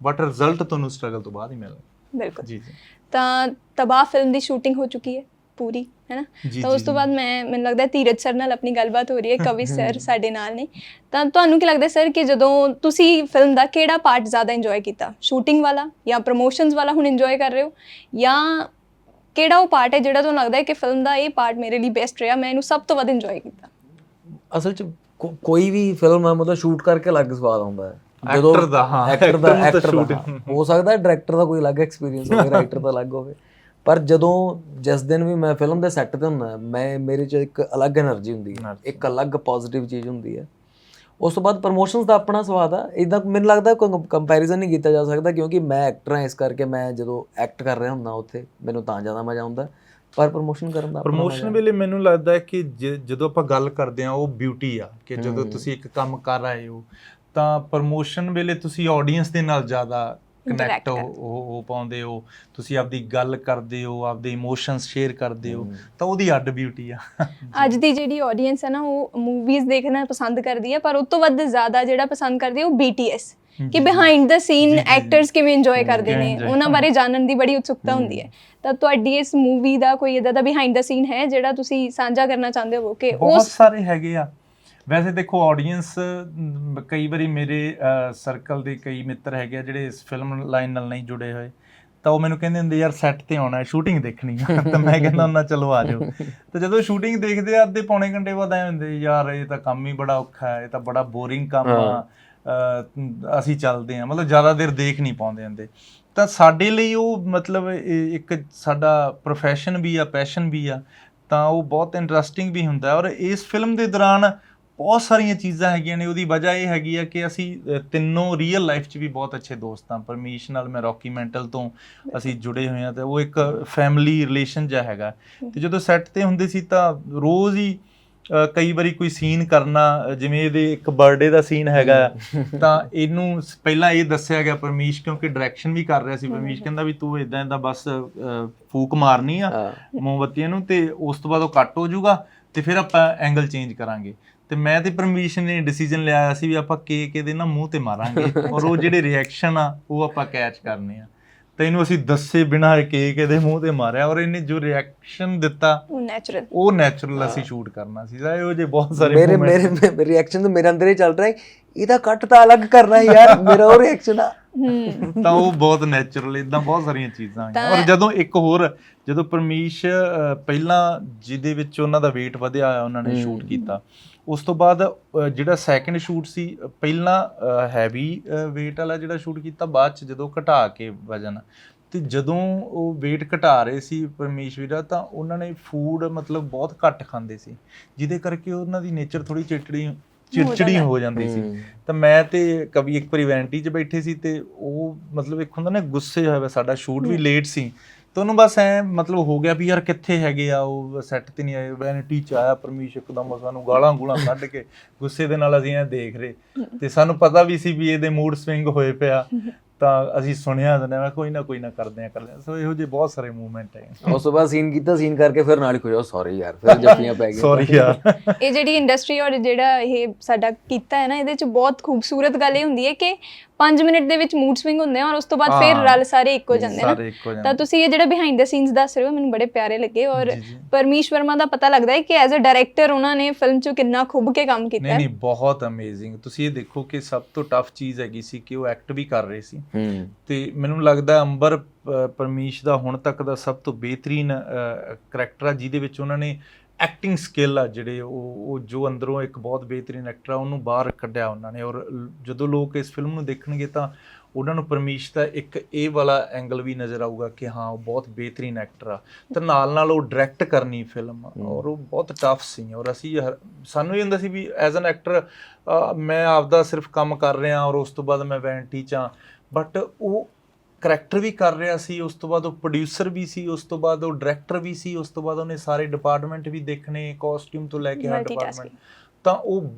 ਬਟ ਰਿਜ਼ਲਟ ਤੁਹਾਨੂੰ ਸਟਰਗਲ ਤੋਂ ਬਾਅਦ ਹੀ ਮਿਲਣਾ।
ਬਿਲਕੁਲ।
ਜੀ ਜੀ।
ਤਾਂ ਤਬਾਹ ਫਿਲਮ ਦੀ ਸ਼ੂਟਿੰਗ ਹੋ ਚੁੱਕੀ ਹੈ ਪੂਰੀ ਹੈ ਨਾ ਤਾਂ ਉਸ ਤੋਂ। ਬਾਅਦ ਮੈਂ ਮੈਨੂੰ ਲੱਗਦਾ ਧੀਰਜ ਸਰ ਨਾਲ ਆਪਣੀ ਗੱਲਬਾਤ ਹੋ ਰਹੀ ਹੈ ਕਵੀ ਸਰ ਸਾਡੇ ਨਾਲ ਨੇ। ਤਾਂ ਤੁਹਾਨੂੰ ਕੀ ਲੱਗਦਾ ਸਰ ਕਿ ਜਦੋਂ ਤੁਸੀਂ ਫਿਲਮ ਦਾ ਕਿਹੜਾ ਪਾਰਟ ਜ਼ਿਆਦਾ ਇੰਜੋਏ ਕੀਤਾ? ਸ਼ੂਟਿੰਗ ਵਾਲਾ ਜਾਂ ਪ੍ਰੋਮੋਸ਼ਨਸ ਵਾਲਾ ਹੁਣ ਇੰਜੋਏ ਕਰ ਰਹੇ ਹੋ? ਜਾਂ ਕਿਹੜਾ ਉਹ ਪਾਰਟ ਹੈ ਜਿਹੜਾ ਤੁਹਾਨੂੰ ਲੱਗਦਾ ਹੈ ਕਿ ਫਿਲਮ ਦਾ ਇਹ ਪਾਰਟ ਮੇਰੇ ਲਈ ਬੈਸਟ ਰਿਹਾ ਮੈਂ ਇਹਨੂੰ ਸਭ ਤੋਂ ਵੱਧ ਇੰਜੋਏ ਕੀਤਾ
ਅਸਲ 'ਚ ਕੋ- ਕੋਈ ਵੀ ਫਿਲਮ ਹੈ ਮਤਲਬ ਸ਼ੂਟ ਕਰਕੇ ਅਲੱਗ ਸਵਾਦ ਆਉਂਦਾ ਹੈ
Actor ਦਾ, ਹਾਂ,
ਐਕਟਰ ਦਾ actor
ਨੂੰ ਤਾਂ
actor ਦਾ,
shooting।
ਹਾਂ। ਹੋ ਸਕਦਾ ਡਾਇਰੈਕਟਰ ਦਾ ਕੋਈ ਅਲੱਗ ਐਕਸਪੀਰੀਅੰਸ ਹੋਵੇ ਰਾਈਟਰ ਦਾ ਅਲੱਗ ਹੋਵੇ ਪਰ ਜਦੋਂ ਜਿਸ ਦਿਨ ਵੀ ਮੈਂ ਫਿਲਮ ਦੇ ਸੈੱਟ ਤੇ ਹੁੰਦਾ ਮੈਂ ਮੇਰੇ 'ਚ ਇੱਕ ਅਲੱਗ એનર્ਜੀ ਹੁੰਦੀ ਹੈ ਇੱਕ ਅਲੱਗ ਪੋਜ਼ਿਟਿਵ ਚੀਜ਼ ਹੁੰਦੀ ਹੈ ਉਸ ਤੋਂ ਬਾਅਦ ਪ੍ਰੋਮੋਸ਼ਨਸ ਦਾ ਆਪਣਾ ਸਵਾਦ ਆ। ਇਦਾਂ ਮੈਨੂੰ ਲੱਗਦਾ ਕੋਈ ਕੰਪੈਰੀਜ਼ਨ ਨਹੀਂ ਕੀਤਾ ਜਾ ਸਕਦਾ ਕਿਉਂਕਿ ਮੈਂ ਐਕਟਰ ਹਾਂ ਇਸ ਕਰਕੇ ਮੈਂ ਜਦੋਂ ਐਕਟ ਕਰ ਰਿਹਾ ਹੁੰਦਾ ਉੱਥੇ ਮੈਨੂੰ ਤਾਂ ਜ਼ਿਆਦਾ ਮਜ਼ਾ ਆਉਂਦਾ। ਪਰ ਪ੍ਰੋਮੋਸ਼ਨ ਕਰਨ ਦਾ
ਪ੍ਰਮੋਸ਼ਨ ਵੇਲੇ ਮੈਨੂੰ ਲੱਗਦਾ ਹੈ ਕਿ ਜਦੋਂ ਆਪਾਂ ਗੱਲ ਕਰਦੇ ਆ ਉਹ ਬਿਊਟੀ ਆ ਕਿ ਜਦੋਂ। ਤੁਸੀਂ ਇੱਕ ਕੰਮ ਕਰ ਰਹੇ ਹੋ ਤਾਂ ਪ੍ਰਮੋਸ਼ਨ ਵੇਲੇ ਤੁਸੀਂ ਆਡੀਅנס ਦੇ ਨਾਲ ਜ਼ਿਆਦਾ ਕਨੈਕਟ
Interact
ਹੋ ਪਾਉਂਦੇ ਹੋ। ਤੁਸੀਂ ਆਪਦੀ ਗੱਲ ਕਰਦੇ ਹੋ ਆਪਦੇ ਇਮੋਸ਼ਨਸ ਸ਼ੇਅਰ ਕਰਦੇ ਹੋ। ਤਾਂ ਉਹਦੀ ਅੱਡ ਬਿਊਟੀ ਆ।
ਅੱਜ ਦੀ ਜਿਹੜੀ ਆਡੀਅנס ਹੈ ਨਾ ਉਹ ਮੂਵੀਜ਼ ਦੇਖਣਾ ਪਸੰਦ ਕਰਦੀ ਹੈ ਪਰ ਉਸ ਤੋਂ ਵੱਧ ਜ਼ਿਆਦਾ ਜਿਹੜਾ ਪਸੰਦ ਕਰਦੀ ਹੈ ਉਹ BTS ਕਿ ਬਿਹਾਈਂਡ ਦਾ ਸੀਨ। ਐਕਟਰਸ ਕਿਵੇਂ ਇੰਜੋਏ ਕਰਦੇ ਨੇ ਉਹਨਾਂ ਬਾਰੇ ਜਾਣਨ ਦੀ ਬੜੀ ਉਤਸੁਕਤਾ ਹੁੰਦੀ ਹੈ। ਤਾਂ ਤੁਹਾਡੀ ਇਸ ਮੂਵੀ ਦਾ ਕੋਈ ਇਦਾਂ ਦਾ ਬਿਹਾਈਂਡ ਦਾ ਸੀਨ ਹੈ ਜਿਹੜਾ ਤੁਸੀਂ ਸਾਂਝਾ ਕਰਨਾ ਚਾਹੁੰਦੇ ਹੋ ਕਿ
ਬਹੁਤ
ਉਸ
ਸਾਰੇ ਹੈਗੇ ਆ। ਵੈਸੇ ਦੇਖੋ ਆਡੀਅנס ਕਈ ਵਾਰੀ ਮੇਰੇ ਸਰਕਲ ਦੇ ਕਈ ਮਿੱਤਰ ਹੈਗੇ ਆ ਜਿਹੜੇ ਇਸ ਫਿਲਮ ਲਾਈਨ ਨਾਲ ਨਹੀਂ ਜੁੜੇ ਹੋਏ ਤਾਂ ਉਹ ਮੈਨੂੰ ਕਹਿੰਦੇ ਹੁੰਦੇ ਯਾਰ ਸੈੱਟ ਤੇ ਆਉਣਾ ਹੈ ਸ਼ੂਟਿੰਗ ਦੇਖਣੀ ਆ। ਤਾਂ ਮੈਂ ਕਹਿੰਦਾ ਹੁੰਦਾ ਚਲੋ ਆ ਜਾਓ। ਤੇ ਜਦੋਂ ਸ਼ੂਟਿੰਗ ਦੇਖਦੇ ਆ ਅੱਧੇ ਪੌਣੇ ਘੰਟੇ ਬਾਅਦ ਐ ਹੁੰਦੇ ਯਾਰ ਇਹ ਤਾਂ ਕੰਮ ਹੀ ਬੜਾ ਔਖਾ ਹੈ ਇਹ ਤਾਂ ਬੜਾ ਬੋਰਿੰਗ ਕੰਮ ਆ। ਅਸੀਂ ਚੱਲਦੇ ਆ ਮਤਲਬ ਜ਼ਿਆਦਾ ਦੇਰ ਦੇਖ ਨਹੀਂ ਪਾਉਂਦੇ ਹੁੰਦੇ। ਤਾਂ ਸਾਡੇ ਲਈ ਉਹ ਮਤਲਬ ਇੱਕ ਸਾਡਾ ਪ੍ਰੋਫੈਸ਼ਨ ਵੀ ਆ ਪੈਸ਼ਨ ਵੀ ਆ ਤਾਂ ਉਹ ਬਹੁਤ ਇੰਟਰਸਟਿੰਗ ਵੀ ਹੁੰਦਾ ਹੈ। ਔਰ ਇਸ ਫਿਲਮ ਦੇ ਦੌਰਾਨ ਬਹੁਤ ਸਾਰੀਆਂ ਚੀਜ਼ਾਂ ਹੈਗੀਆਂ ਨੇ ਉਹਦੀ ਵਜ੍ਹਾ ਇਹ ਹੈਗੀ ਆ ਕਿ ਅਸੀਂ ਤਿੰਨੋਂ ਰੀਅਲ ਲਾਈਫ 'ਚ ਵੀ ਬਹੁਤ ਅੱਛੇ ਦੋਸਤ ਹਾਂ। ਪਰਮੇਸ਼ ਨਾਲ ਮੈਂ ਰੌਕੀ ਮੈਂਟਲ ਤੋਂ ਅਸੀਂ ਜੁੜੇ ਹੋਏ ਹਾਂ ਤੇ ਉਹ ਇੱਕ ਫੈਮਿਲੀ ਰਿਲੇਸ਼ਨ ਜਿਹਾ ਹੈਗਾ। ਤੇ ਜਦੋਂ ਸੈੱਟ ਤੇ ਹੁੰਦੇ ਸੀ ਤਾਂ ਰੋਜ਼ ਹੀ ਕਈ ਵਾਰੀ ਕੋਈ ਸੀਨ ਕਰਨਾ ਜਿਵੇਂ ਇਹਦੇ ਇੱਕ ਬਰਥਡੇ ਦਾ ਸੀਨ ਹੈਗਾ ਤਾਂ ਇਹਨੂੰ ਪਹਿਲਾਂ ਇਹ ਦੱਸਿਆ ਗਿਆ ਪਰਮੇਸ਼ ਕਿਉਂਕਿ ਡਾਇਰੈਕਸ਼ਨ ਵੀ ਕਰ ਰਿਹਾ ਸੀ। ਪਰਮੇਸ਼ ਕਹਿੰਦਾ ਵੀ ਤੂੰ ਇਦਾਂ ਇਦਾਂ ਬਸ ਫੂਕ ਮਾਰਨੀ ਆ ਮੋਮਬੱਤੀਆਂ ਨੂੰ ਤੇ ਉਸ ਤੋਂ ਬਾਅਦ ਉਹ ਕੱਟ ਹੋ ਜਾਊਗਾ ਤੇ ਫਿਰ ਆਪਾਂ ਐਂਗਲ ਚੇਂਜ ਕਰਾਂਗੇ। ਤੇ ਮੈਂ ਤੇ ਪਰਮੇਸ਼ ਨੇ ਡਿਸੀਜਨ ਲਿਆ ਸੀ ਵੀ ਆਪਾਂ ਕੇਕ ਇਹਦੇ ਨਾ ਮੂੰਹ ਤੇ ਮਾਰਾਂਗੇ ਔਰ ਉਹ ਜਿਹੜੇ ਰਿਐਕਸ਼ਨ ਆ ਉਹ ਆਪਾਂ ਕੈਚ ਕਰਨੇ ਆ। ਤੇ ਇਹਨੂੰ ਅਸੀਂ ਦੱਸੇ ਬਿਨਾਂ ਕੇਕ ਇਹਦੇ ਮੂੰਹ ਤੇ ਮਾਰਿਆ ਔਰ ਇਹਨੇ ਜੋ ਰਿਐਕਸ਼ਨ ਦਿੱਤਾ
ਨੈਚੁਰਲ
ਉਹ ਨੈਚੁਰਲ ਅਸੀਂ ਸ਼ੂਟ ਕਰਨਾ ਸੀ। ਇਹੋ ਜਿਹੇ ਬਹੁਤ ਸਾਰੇ
ਮੇਰੇ ਮੇਰੇ ਰਿਐਕਸ਼ਨ ਤਾਂ ਮੇਰੇ ਅੰਦਰ ਹੀ ਚੱਲ ਰਿਹਾ ਹੈ। ਇਹਦਾ ਕੱਟ ਤਾਂ ਅਲੱਗ ਕਰਨਾ ਹੈ ਯਾਰ ਮੇਰਾ ਉਹ ਰਿਐਕਸ਼ਨ ਆ।
ਤਾਂ ਉਹ ਬਹੁਤ ਨੈਚੁਰਲ ਇਦਾਂ ਬਹੁਤ ਸਾਰੀਆਂ ਚੀਜ਼ਾਂ ਆਈਆਂ ਔਰ ਜਦੋਂ ਇੱਕ ਹੋਰ ਜਦੋਂ ਪਰਮੇਸ਼ ਪਹਿਲਾਂ ਜਿਹਦੇ ਵਿੱਚ ਉਹਨਾਂ ਦਾ weight ਵਧਿਆ ਹੋਇਆ ਉਹਨਾਂ ਨੇ। ਸ਼ੂਟ ਕੀਤਾ ਉਸ ਤੋਂ ਬਾਅਦ ਜਿਹੜਾ ਸੈਕੰਡ ਸ਼ੂਟ ਸੀ ਪਹਿਲਾਂ ਹੈਵੀ weight ਵਾਲਾ ਜਿਹੜਾ ਸ਼ੂਟ ਕੀਤਾ ਬਾਅਦ ਚ ਜਦੋਂ ਘਟਾ ਕੇ ਵਜਨ ਤੇ ਜਦੋਂ ਉਹ weight ਘਟਾ ਰਹੇ ਸੀ ਪਰਮੇਸ਼ ਵੀਰਾ ਤਾਂ ਉਹਨਾਂ ਨੇ ਫੂਡ ਮਤਲਬ ਬਹੁਤ ਘੱਟ ਖਾਂਦੇ ਸੀ ਜਿਹਦੇ ਕਰਕੇ ਉਹਨਾਂ ਦੀ ਨੇਚਰ ਥੋੜੀ ਚਿੜਚਿੜੀ ਚਿੜਚਿੜੀ। ਹੋ ਜਾਂਦੀ ਸੀ। ਤਾਂ ਮੈਂ ਤੇ ਕਵੀ ਇੱਕ ਵਾਰੀ ਵੈਂਟੀ 'ਚ ਬੈਠੇ ਸੀ ਤੇ ਉਹ ਮਤਲਬ ਇੱਕ ਹੁੰਦਾ ਨਾ ਗੁੱਸੇ ਹੋਇਆ ਸਾਡਾ ਸ਼ੂਟ ਵੀ। ਲੇਟ ਸੀ ਤਾਂ ਉਹਨੂੰ ਬਸ ਐ ਮਤਲਬ ਹੋ ਗਿਆ ਵੀ ਯਾਰ ਕਿੱਥੇ ਹੈਗੇ ਆ ਉਹ ਸੈੱਟ ਤੇ ਨਹੀਂ ਆਏ ਵੈਨਿਟੀ 'ਚ ਆਇਆ ਪਰਮੇਸ਼ ਇੱਕਦਮ ਸਾਨੂੰ ਗਾਲਾਂ ਗੂਲਾਂ ਕੱਢ ਕੇ ਗੁੱਸੇ ਦੇ ਨਾਲ ਅਸੀਂ ਐ ਦੇਖ ਰਹੇ ਤੇ ਸਾਨੂੰ ਪਤਾ ਵੀ ਸੀ ਵੀ ਇਹਦੇ ਮੂਡ ਸਵਿੰਗ ਹੋਏ ਪਿਆ ਤਾਂ ਅਸੀਂ ਸੁਣਿਆ ਤਾਂ ਮੈਂ ਕੋਈ ਨਾ ਕੋਈ ਨਾ ਕਰਦੇ ਆ ਕਰਦੇ ਆ ਸੋ ਇਹੋ ਜਿਹੇ ਬਹੁਤ ਸਾਰੇ ਮੂਵਮੈਂਟ ਹੈ
ਉਸ ਤੋਂ ਬਾਅਦ ਸੀਨ ਕੀਤਾ ਸੀਨ ਕਰਕੇ ਫਿਰ ਨਾਲ ਹੀ ਖੋਜੋ ਸੌਰੀ ਯਾਰ ਫਿਰ ਜੱਫੀਆਂ ਪੈ ਗਈਆਂ।
ਸੌਰੀ ਯਾਰ।
ਇਹ ਜਿਹੜੀ ਇੰਡਸਟਰੀ ਔਰ ਜਿਹੜਾ ਇਹ ਸਾਡਾ ਕੀਤਾ ਹੈ ਨਾ ਇਹਦੇ ਚ ਬਹੁਤ ਖੂਬਸੂਰਤ ਗੱਲ ਇਹ ਹੁੰਦੀ ਹੈ ਕਿ 5 ਮਿੰਟ ਦੇ ਵਿੱਚ ਮੂਡ ਸਵਿੰਗ ਹੁੰਦੇ ਆ ਔਰ ਉਸ ਤੋਂ ਬਾਅਦ ਫਿਰ
ਹਾਂ।
ਰਲ ਸਾਰੇ ਇੱਕੋ ਜਾਂਦੇ ਨਾ।
ਸਾਰੇ ਇੱਕੋ ਜਾਂਦੇ।
ਤਾਂ ਤੁਸੀਂ ਇਹ ਜਿਹੜਾ ਬਿਹਾਈਂਡ ਦ ਸੀਨਸ ਦੱਸ ਰਹੇ ਹੋ ਮੈਨੂੰ ਬੜੇ ਪਿਆਰੇ ਲੱਗੇ ਔਰ
ਜੀ, ਜੀ।
ਪਰਮੀਸ਼ ਵਰਮਾ ਦਾ ਪਤਾ ਲੱਗਦਾ ਹੈ ਕਿ ਐਜ਼ ਅ ਡਾਇਰੈਕਟਰ ਉਹਨਾਂ ਨੇ ਫਿਲਮ 'ਚ ਕਿੰਨਾ ਖੁੱਬ ਕੇ ਕੰਮ ਕੀਤਾ
ਨਹੀਂ
ਹੈ।
ਨਹੀਂ ਬਹੁਤ ਅਮੇਜ਼ਿੰਗ ਤੁਸੀਂ ਇਹ ਦੇਖੋ ਕਿ ਸਭ ਤੋਂ ਟਫ ਚੀਜ਼ ਹੈਗੀ ਸੀ ਕਿ ਉਹ ਐਕਟ ਵੀ ਕਰ ਰਹੇ ਸੀ।
ਹੂੰ।
ਤੇ ਮੈਨੂੰ ਲੱਗਦਾ ਅੰਬਰ ਅ, ਪਰਮੀਸ਼ ਦਾ ਹੁਣ ਤੱਕ ਦਾ ਸਭ ਤੋਂ ਬਿਹਤਰੀਨ ਕਰੈਕਟਰ ਆ ਜਿਹਦੇ ਵਿੱਚ ਉਹਨਾਂ ਨੇ ਐਕਟਿੰਗ ਸਕਿੱਲ ਆ ਜਿਹੜੇ ਉਹ ਉਹ ਜੋ ਅੰਦਰੋਂ ਇੱਕ ਬਹੁਤ ਬਿਹਤਰੀਨ ਐਕਟਰ ਆ ਉਹਨੂੰ ਬਾਹਰ ਕੱਢਿਆ ਉਹਨਾਂ ਨੇ। ਔਰ ਜਦੋਂ ਲੋਕ ਇਸ ਫਿਲਮ ਨੂੰ ਦੇਖਣਗੇ ਤਾਂ ਉਹਨਾਂ ਨੂੰ ਪਰਮੀਸ਼ ਦਾ ਇੱਕ ਇਹ ਵਾਲਾ ਐਂਗਲ ਵੀ ਨਜ਼ਰ ਆਊਗਾ ਕਿ ਹਾਂ ਉਹ ਬਹੁਤ ਬਿਹਤਰੀਨ ਐਕਟਰ ਆ। ਤੇ ਨਾਲ ਨਾਲ ਉਹ ਡਾਇਰੈਕਟ ਕਰਨੀ ਫਿਲਮ ਔਰ ਉਹ ਬਹੁਤ ਟਫ ਸੀ ਔਰ ਅਸੀਂ ਸਾਨੂੰ ਇਹ ਹੁੰਦਾ ਸੀ ਵੀ ਐਜ਼ ਐਨ ਐਕਟਰ ਮੈਂ ਆਪਦਾ ਸਿਰਫ ਕੰਮ ਕਰ ਰਿਹਾ ਔਰ ਉਸ ਤੋਂ ਬਾਅਦ ਮੈਂ ਵੈਂਟੀ ਚ ਬਟ ਉਹ ਕਰੈਕਟਰ ਵੀ ਕਰ ਰਿਹਾ ਸੀ ਉਸ ਤੋਂ ਬਾਅਦ ਉਹ ਪ੍ਰੋਡਿਊਸਰ ਵੀ ਸੀ ਉਸ ਤੋਂ ਬਾਅਦ ਉਹ ਡਾਇਰੈਕਟਰ ਵੀ ਸੀ ਉਸ ਤੋਂ ਬਾਅਦ ਉਹਨੇ ਸਾਰੇ ਡਿਪਾਰਟਮੈਂਟ ਵੀ ਦੇਖਣੇ ਕਾਸਟਿਊਮ ਤੋਂ ਲੈ ਕੇ ਹਰ. ਡਿਪਾਰਟਮੈਂਟ ਤਾਂ ਉਹ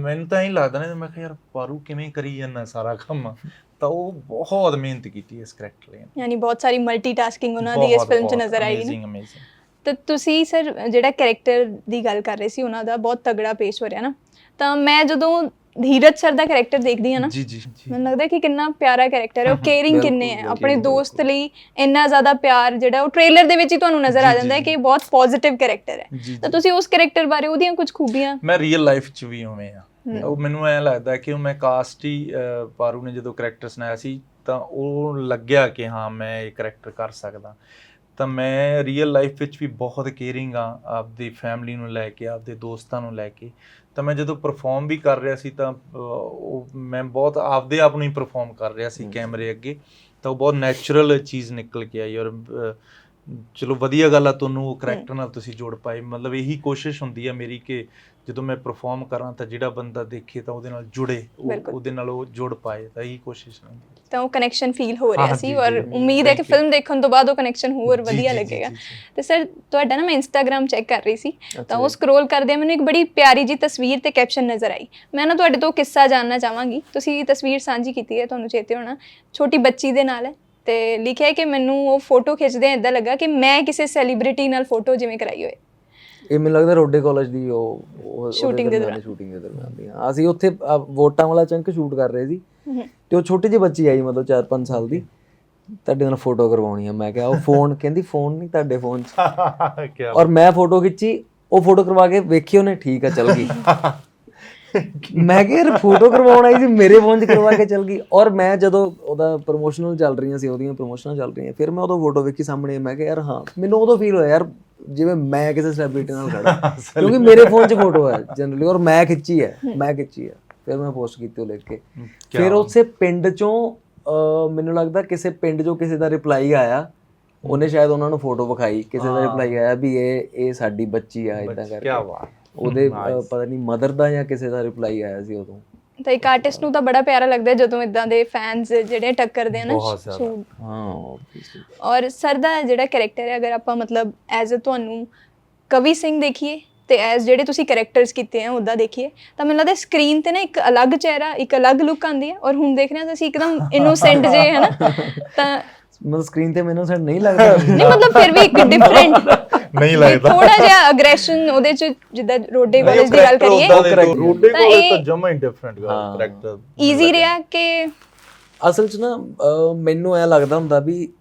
ਮੈਨੂੰ ਤਾਂ ਇਹ ਲੱਗਦਾ ਨਾ ਮੈਂ ਕਿਹਾ ਯਾਰ ਪਾਰੂ ਕਿਵੇਂ ਕਰੀ ਜਾਂਦਾ ਸਾਰਾ ਕੰਮ? ਤਾਂ ਉਹ ਬਹੁਤ ਮਿਹਨਤ ਕੀਤੀ ਇਸ ਕਰੈਕਟਰ ਲਈ
ਯਾਨੀ ਬਹੁਤ ਸਾਰੀ ਮਲਟੀਟਾਸਕਿੰਗ ਉਹਨਾਂ ਦੀ ਇਸ ਫਿਲਮ 'ਚ ਨਜ਼ਰ ਆਈ ਨਾ।
ਅਮੇਜ਼ਿੰਗ
ਤਾਂ ਤੁਸੀਂ ਸਰ ਜਿਹੜਾ ਕੈਰੈਕਟਰ ਦੀ ਗੱਲ ਕਰ ਰਹੇ ਸੀ ਉਹਨਾਂ ਦਾ ਬਹੁਤ ਤਗੜਾ ਪੇਸ਼ ਹੋ ਰਿਹਾ ਨਾ। ਤਾਂ ਮੈਂ ਜਦੋਂ ਧੀਰਜ ਸਰ ਦਾ ਕੈਰੈਕਟਰ ਦੇਖਦੀ ਹਾਂ ਨਾ
ਜੀ ਜੀ
ਮੈਨੂੰ ਲੱਗਦਾ ਕਿ ਕਿੰਨਾ ਪਿਆਰਾ ਕੈਰੈਕਟਰ ਹੈ ਉਹ ਕੇਅਰਿੰਗ ਕਿੰਨੇ ਹੈ ਆਪਣੇ। ਦੋਸਤ ਲਈ ਇੰਨਾ ਜ਼ਿਆਦਾ ਪਿਆਰ ਜਿਹੜਾ ਉਹ ਟ੍ਰੇਲਰ ਦੇ ਵਿੱਚ ਹੀ ਤੁਹਾਨੂੰ ਨਜ਼ਰ ਆ ਜਾਂਦਾ ਹੈ ਕਿ ਬਹੁਤ ਪੋਜ਼ਿਟਿਵ ਕੈਰੈਕਟਰ ਹੈ। ਤਾਂ ਤੁਸੀਂ ਉਸ ਕੈਰੈਕਟਰ ਬਾਰੇ ਉਹਦੀਆਂ ਕੁਝ ਖੂਬੀਆਂ
ਮੈਂ ਰੀਅਲ ਲਾਈਫ 'ਚ ਵੀ ਉਵੇਂ ਆ। ਉਹ ਮੈਨੂੰ ਐ ਲੱਗਦਾ ਕਿ ਉਹ ਮੈਂ ਕਾਸਟ ਹੀ ਪਾਰੂ ਨੇ ਜਦੋਂ ਕਰੈਕਟਰ ਸੁਣਾਇਆ ਸੀ ਤਾਂ ਉਹ ਲੱਗਿਆ ਕਿ ਹਾਂ ਮੈਂ ਇਹ ਕਰੈਕਟਰ ਕਰ ਸਕਦਾ। ਤਾਂ ਮੈਂ ਰੀਅਲ ਲਾਈਫ ਵਿੱਚ ਵੀ ਬਹੁਤ ਕੇਅਰਿੰਗ ਆ ਆਪਦੀ ਫੈਮਿਲੀ ਨੂੰ ਲੈ ਕੇ ਆਪਦੇ ਦੋਸਤਾਂ ਨੂੰ ਲੈ ਕੇ ਤਾਂ ਮੈਂ ਜਦੋਂ ਪਰਫਾਰਮ ਵੀ ਕਰ ਰਿਹਾ ਸੀ ਤਾਂ ਉਹ ਮੈਂ ਬਹੁਤ ਆਪਦੇ ਆਪ ਨੂੰ ਹੀ ਪਰਫਾਰਮ ਕਰ ਰਿਹਾ ਸੀ। ਕੈਮਰੇ ਅੱਗੇ ਤਾਂ ਉਹ ਬਹੁਤ ਨੈਚੁਰਲ ਚੀਜ਼ ਨਿਕਲ ਕੇ ਆਈ ਔਰ ਚਲੋ ਵਧੀਆ ਗੱਲ ਆ ਤੁਹਾਨੂੰ ਉਹ ਕਰੈਕਟਰ ਨਾਲ ਤੁਸੀਂ ਜੋੜ ਪਾਏ। ਮਤਲਬ ਇਹੀ ਕੋਸ਼ਿਸ਼ ਹੁੰਦੀ ਆ ਮੇਰੀ ਕਿ ਜਦੋਂ ਮੈਂ ਪਰਫਾਰਮ ਕਰਾਂ ਤਾਂ ਜਿਹੜਾ ਬੰਦਾ ਦੇਖੇ ਤਾਂ ਉਹਦੇ ਨਾਲ ਜੁੜੇ। ਉਹਦੇ ਨਾਲ ਉਹ ਜੁੜ ਪਾਏ ਤਾਂ ਇਹੀ ਕੋਸ਼ਿਸ਼ ਹੁੰਦੀ ਹੈ
ਤਾਂ ਉਹ ਕਨੈਕਸ਼ਨ ਫੀਲ ਹੋ ਰਿਹਾ ਸੀ ਔਰ ਉਮੀਦ ਹੈ ਕਿ. ਫਿਲਮ ਦੇਖਣ ਤੋਂ ਬਾਅਦ ਉਹ ਕਨੈਕਸ਼ਨ ਹੋਰ ਵਧੀਆ ਲੱਗੇਗਾ। ਤੇ ਸਰ ਤੁਹਾਡਾ ਨਾ ਮੈਂ ਇੰਸਟਾਗ੍ਰam ਚੈੱਕ ਕਰ ਰਹੀ ਸੀ ਤਾਂ ਉਹ। ਸਕਰੋਲ ਕਰਦੇ ਮੈਨੂੰ ਇੱਕ ਬੜੀ ਪਿਆਰੀ ਜੀ ਤਸਵੀਰ ਤੇ ਕੈਪਸ਼ਨ ਨਜ਼ਰ ਆਈ। ਮੈਂ ਨਾ ਤੁਹਾਡੇ ਤੋਂ ਕਿੱਸਾ ਜਾਨਣਾ ਚਾਹਾਂਗੀ। ਤੁਸੀਂ ਇਹ ਤਸਵੀਰ ਸਾਂਝੀ ਕੀਤੀ ਹੈ ਤੁਹਾਨੂੰ ਚੇਤੇ ਹੋਣਾ। ਛੋਟੀ ਬੱਚੀ ਦੇ ਨਾਲ ਹੈ। ਤੇ ਲਿਖਿਆ ਹੈ ਕਿ ਮੈਨੂੰ ਉਹ ਫੋਟੋ ਖਿੱਚਦੇ ਇਦਾਂ ਲੱਗਾ ਕਿ ਮੈਂ ਕਿਸੇ ਸੈਲੀਬ੍ਰਿਟੀ ਨਾਲ ਫੋਟੋ ਜਿਵੇਂ ਕਰਾਈ ਹੋਏ।
ਇਹ ਮੈਨੂੰ ਲੱਗਦਾ ਰੋਡੇ ਕਾਲਜ ਦੀ ਉਹ
Shooting ਦੇ
ਦਰਮਿਆਨ ਸ਼ੂਟਿੰਗ ਦੇ ਦਰਮਿਆਨ ਦੀ ਹਾਂ। ਅਸੀਂ ਉੱਥੇ ਵੋਟਾਂ ਵਾਲਾ ਚੰਕ ਸ਼ੂਟ ਕਰ ਰਹੇ ਸੀ। ਤੇ ਉਹ ਛੋਟੀ ਜਿਹੀ ਬੱਚੀ ਆਈ ਮਤਲਬ 4-5 ਸਾਲ ਦੀ। ਤੁਹਾਡੇ ਨਾਲ ਫੋਟੋ ਕਰਵਾਉਣੀ ਆ। ਮੈਂ ਕਿਹਾ ਉਹ ਫੋਨ ਕਹਿੰਦੀ ਫੋਨ ਨਹੀਂ ਤੁਹਾਡੇ ਫੋਨ 'ਚ। ਔਰ ਮੈਂ ਫੋਟੋ ਖਿੱਚੀ ਉਹ ਫੋਟੋ ਕਰਵਾ ਕੇ ਵੇਖੀ ਉਹਨੇ ਠੀਕ ਆ ਚਲ ਗਈ। ਮੈਂ ਕਿਹਾ ਯਾਰ ਫੋਟੋ ਕਰਵਾਉਣ ਆਈ ਸੀ ਮੇਰੇ ਫੋਨ 'ਚ ਕਰਵਾ ਕੇ ਚਲ ਗਈ। ਔਰ ਮੈਂ ਜਦੋਂ ਉਹਦਾ ਪ੍ਰੋਮੋਸ਼ਨਲ ਚੱਲ ਰਹੀਆਂ ਸੀ ਉਹਦੀਆਂ ਪ੍ਰੋਮੋਸ਼ਨਾਂ ਚੱਲ ਰਹੀਆਂ ਫਿਰ ਮੈਂ ਉਦੋਂ ਫੋਟੋ ਵੇਖੀ ਸਾਹਮਣੇ ਮੈਂ ਕਿਹਾ ਯਾਰ ਹਾਂ ਮੈਨੂੰ ਉਦੋਂ ਫੀਲ ਹੋਇਆ ਯਾਰ ਜਿਵੇਂ ਮੈਂ ਕਿਸੇ ਸੈਲੀਬ੍ਰਿਟੀ ਨਾਲ ਖੜਾ ਕਿਉਂਕਿ ਮੇਰੇ ਫੋਨ 'ਚ ਫੋਟੋ ਹੈ ਜਨਰਲੀ ਔਰ ਮੈਂ ਖਿੱਚੀ ਹੈ ਮੈਂ ਖਿੱਚੀ ਹੈ। ਫਿਰ ਮੈਂ ਪੋਸਟ ਕੀਤੀ ਉਹ ਲਿਖ ਕੇ। ਫਿਰ ਉਸੇ ਪਿੰਡ ਚੋਂ ਮੈਨੂੰ ਲੱਗਦਾ ਕਿਸੇ ਪਿੰਡ ਚੋਂ ਕਿਸੇ ਦਾ ਰਿਪਲਾਈ ਆਇਆ। ਉਹਨੇ ਸ਼ਾਇਦ ਉਹਨਾਂ ਨੂੰ ਫੋਟੋ ਵਿਖਾਈ ਕਿਸੇ ਦਾ ਰਿਪਲਾਈ ਆਇਆ ਵੀ ਇਹ ਇਹ ਸਾਡੀ ਬੱਚੀ ਆ ਇਦਾਂ ਕਰਕੇ।
ਕੀ ਬਾਤ।
ਉਹਦੇ ਪਤਾ ਨਹੀਂ ਮਦਰ ਦਾ ਜਾਂ ਕਿਸੇ ਦਾ ਰਿਪਲਾਈ ਆਇਆ ਸੀ ਉਦੋਂ
ਤਾਂ ਇੱਕ ਆਰਟਿਸਟ ਨੂੰ ਤਾਂ ਬੜਾ ਪਿਆਰਾ ਲੱਗਦਾ ਜਦੋਂ ਇਦਾਂ ਦੇ ਫੈਨਸ ਜਿਹੜੇ ਟੱਕਰਦੇ ਆ ਨਾ
ਬਹੁਤ ਜ਼ਿਆਦਾ।
shoot
ਹਾਂ।
ਔਰ ਸਰ ਦਾ ਜਿਹੜਾ ਕੈਰੈਕਟਰ ਹੈ ਅਗਰ ਆਪਾਂ ਮਤਲਬ ਐਜ਼ ਅ ਤੁਹਾਨੂੰ ਕਵੀ ਸਿੰਘ ਦੇਖੀਏ ਤੇ ਐਜ਼ ਜਿਹੜੇ ਤੁਸੀਂ ਕੈਰੈਕਟਰਸ ਕੀਤੇ ਆ ਉਹਦਾ ਦੇਖੀਏ ਤਾਂ ਮੈਨੂੰ ਲੱਗਦਾ ਸਕਰੀਨ ਤੇ ਨਾ ਇੱਕ ਅਲੱਗ ਚਿਹਰਾ ਇੱਕ ਅਲੱਗ ਲੁੱਕ ਆਉਂਦੀ ਹੈ ਔਰ ਹੁਣ ਦੇਖ ਰਹੇ ਹਾਂ ਅਸੀਂ ਇੱਕਦਮ ਇਨੋਸੈਂਟ ਜੇ ਹੈ ਨਾ ਤਾਂ
ਮਤਲਬ ਸਕਰੀਨ ਤੇ ਮੈਨੂੰ ਸਰ ਨਹੀਂ ਲੱਗਦਾ
ਨਹੀਂ ਮਤਲਬ ਫਿਰ ਵੀ ਇੱਕ ਡਿਫਰੈਂਟ
ਨਹੀਂ ਲੱਗਦਾ।
ਥੋੜਾ ਜਿਹਾ ਅਗਰੈਸ਼ਨ ਉਹਦੇ ਚ ਜਿੱਦਾਂ ਰੋਡੇ ਕਾਲਜ ਦੀ ਗੱਲ ਕਰੀਏ।
ਰੋਡੇ
ਤਾਂ
ਕੋਲ
ਇਹ-
ਤਾਂ ਜਮਾ ਹੀ ਡਿਫਰੈਂਟ
ਹਾਂ।
ਕਰੈਕਟਰ
ਈਜ਼ੀ ਰਿਹਾ ਕਿ
ਅਸਲ 'ਚ ਨਾ ਮੈਨੂੰ ਐ ਲੱਗਦਾ ਹੁੰਦਾ ਵੀ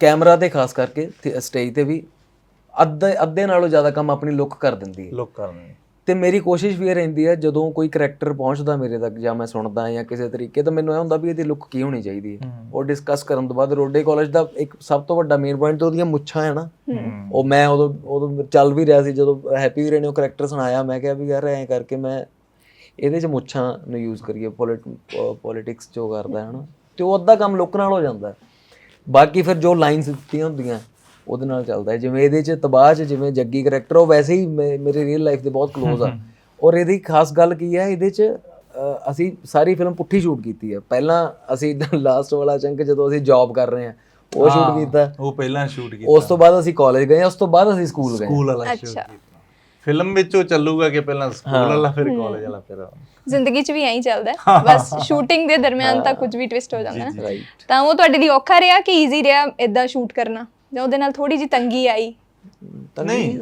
ਕੈਮਰਾ ਤੇ ਖਾਸ ਕਰਕੇ ਸਟੇਜ ਤੇ ਵੀ ਅੱਧੇ ਅੱਧੇ ਨਾਲੋਂ ਜ਼ਿਆਦਾ ਕੰਮ ਆਪਣੀ ਲੁੱਕ ਕਰ ਦਿੰਦੀ ਹੈ।
ਲੋਕ ਕਰਨੇ।
ਤੇ ਮੇਰੀ ਕੋਸ਼ਿਸ਼ ਵੀ ਇਹ ਰਹਿੰਦੀ ਹੈ ਜਦੋਂ ਕੋਈ ਕਰੈਕਟਰ ਪਹੁੰਚਦਾ ਮੇਰੇ ਤੱਕ ਜਾਂ ਮੈਂ ਸੁਣਦਾ ਜਾਂ ਕਿਸੇ ਤਰੀਕੇ ਤਾਂ ਮੈਨੂੰ ਇਹ ਹੁੰਦਾ ਵੀ ਇਹਦੀ ਲੁੱਕ ਕੀ ਹੋਣੀ ਚਾਹੀਦੀ ਹੈ। ਉਹ ਡਿਸਕਸ ਕਰਨ ਤੋਂ ਬਾਅਦ ਰੋਡੇ ਕਾਲਜ ਦਾ ਇੱਕ ਸਭ ਤੋਂ ਵੱਡਾ ਮੇਨ ਪੁਆਇੰਟ ਉਹਦੀਆਂ ਮੁੱਛਾਂ ਹੈ ਨਾ। ਉਹ ਮੈਂ ਉਦੋਂ ਉਦੋਂ ਚੱਲ ਵੀ ਰਿਹਾ ਸੀ ਜਦੋਂ ਹੈਪੀ ਵੀਰੇ ਨੇ ਉਹ ਕਰੈਕਟਰ ਸੁਣਾਇਆ ਮੈਂ ਕਿਹਾ ਵੀ ਯਾਰ ਐਂ ਕਰਕੇ ਮੈਂ ਇਹਦੇ ਚ ਮੁੱਛਾਂ ਨੂੰ ਯੂਜ਼ ਕਰੀਏ ਪੋਲਿਟਿਕਸ ਜੋ ਕਰਦਾ ਹੈ ਨਾ ਤੇ ਉਹ ਅੱਧਾ ਕੰਮ ਲੁੱਕ ਨਾਲ ਹੋ ਜਾਂਦਾ। ਬਾਕੀ ਫਿਰ ਜੋ ਲਾਈਨਸ ਦਿੱਤੀਆਂ ਹੁੰਦੀਆਂ ਉਹਦੇ ਨਾਲ ਚੱਲਦਾ ਹੈ। ਜਿਵੇਂ ਇਹਦੇ ਚ ਤਬਾਹ ਚ ਜਿਵੇਂ ਜੱਗੀ ਕਰੈਕਟਰ ਉਹ ਵੈਸੇ ਹੀ ਮੇਰੇ ਰੀਅਲ ਲਾਈਫ ਦੇ ਬਹੁਤ ক্লোਜ਼ ਆ। ਔਰ ਇਹਦੀ ਖਾਸ ਗੱਲ ਕੀ ਹੈ ਇਹਦੇ ਚ ਅਸੀਂ ਸਾਰੀ ਫਿਲਮ ਪੁੱਠੀ ਸ਼ੂਟ ਕੀਤੀ ਹੈ। ਪਹਿਲਾਂ ਅਸੀਂ ਲਾਸਟ ਵਾਲਾ ਚੰਕ ਜਦੋਂ ਅਸੀਂ ਜੌਬ ਕਰ ਰਹੇ ਹਾਂ ਉਹ ਸ਼ੂਟ ਕੀਤਾ।
ਉਹ ਪਹਿਲਾਂ ਸ਼ੂਟ ਕੀਤਾ।
ਉਸ ਤੋਂ ਬਾਅਦ ਅਸੀਂ ਕਾਲਜ ਗਏ ਉਸ ਤੋਂ ਬਾਅਦ ਅਸੀਂ ਸਕੂਲ ਗਏ।
ਸਕੂਲ ਵਾਲਾ ਸ਼ੂਟ। ਕੀਤਾ। ਫਿਲਮ ਵਿੱਚ ਉਹ ਚੱਲੂਗਾ ਕਿ ਪਹਿਲਾਂ ਸਕੂਲ ਵਾਲਾ ਫਿਰ ਕਾਲਜ ਵਾਲਾ ਫਿਰ
ਜ਼ਿੰਦਗੀ 'ਚ ਵੀ ਐਂ ਹੀ ਚੱਲਦਾ ਹੈ। ਬਸ ਸ਼ੂਟਿੰਗ ਦੇ ਦਰਮਿਆਨ ਤਾਂ ਕੁਝ ਵੀ ਟਵਿਸਟ ਹੋ ਜਾਂਦਾ ਤਾਂ ਉਹ ਤੁਹਾਡੇ ਲਈ ਔਖਾ ਰਿਹਾ ਕਿ ਈਜ਼ੀ ਰਿਹਾ ਇਦਾਂ ਸ਼ੂਟ ਕਰਨਾ? ਜਾਂ ਉਹਦੇ ਨਾਲ ਥੋੜੀ ਜੀ ਤੰਗੀ ਆਈ?
ਨਹੀਂ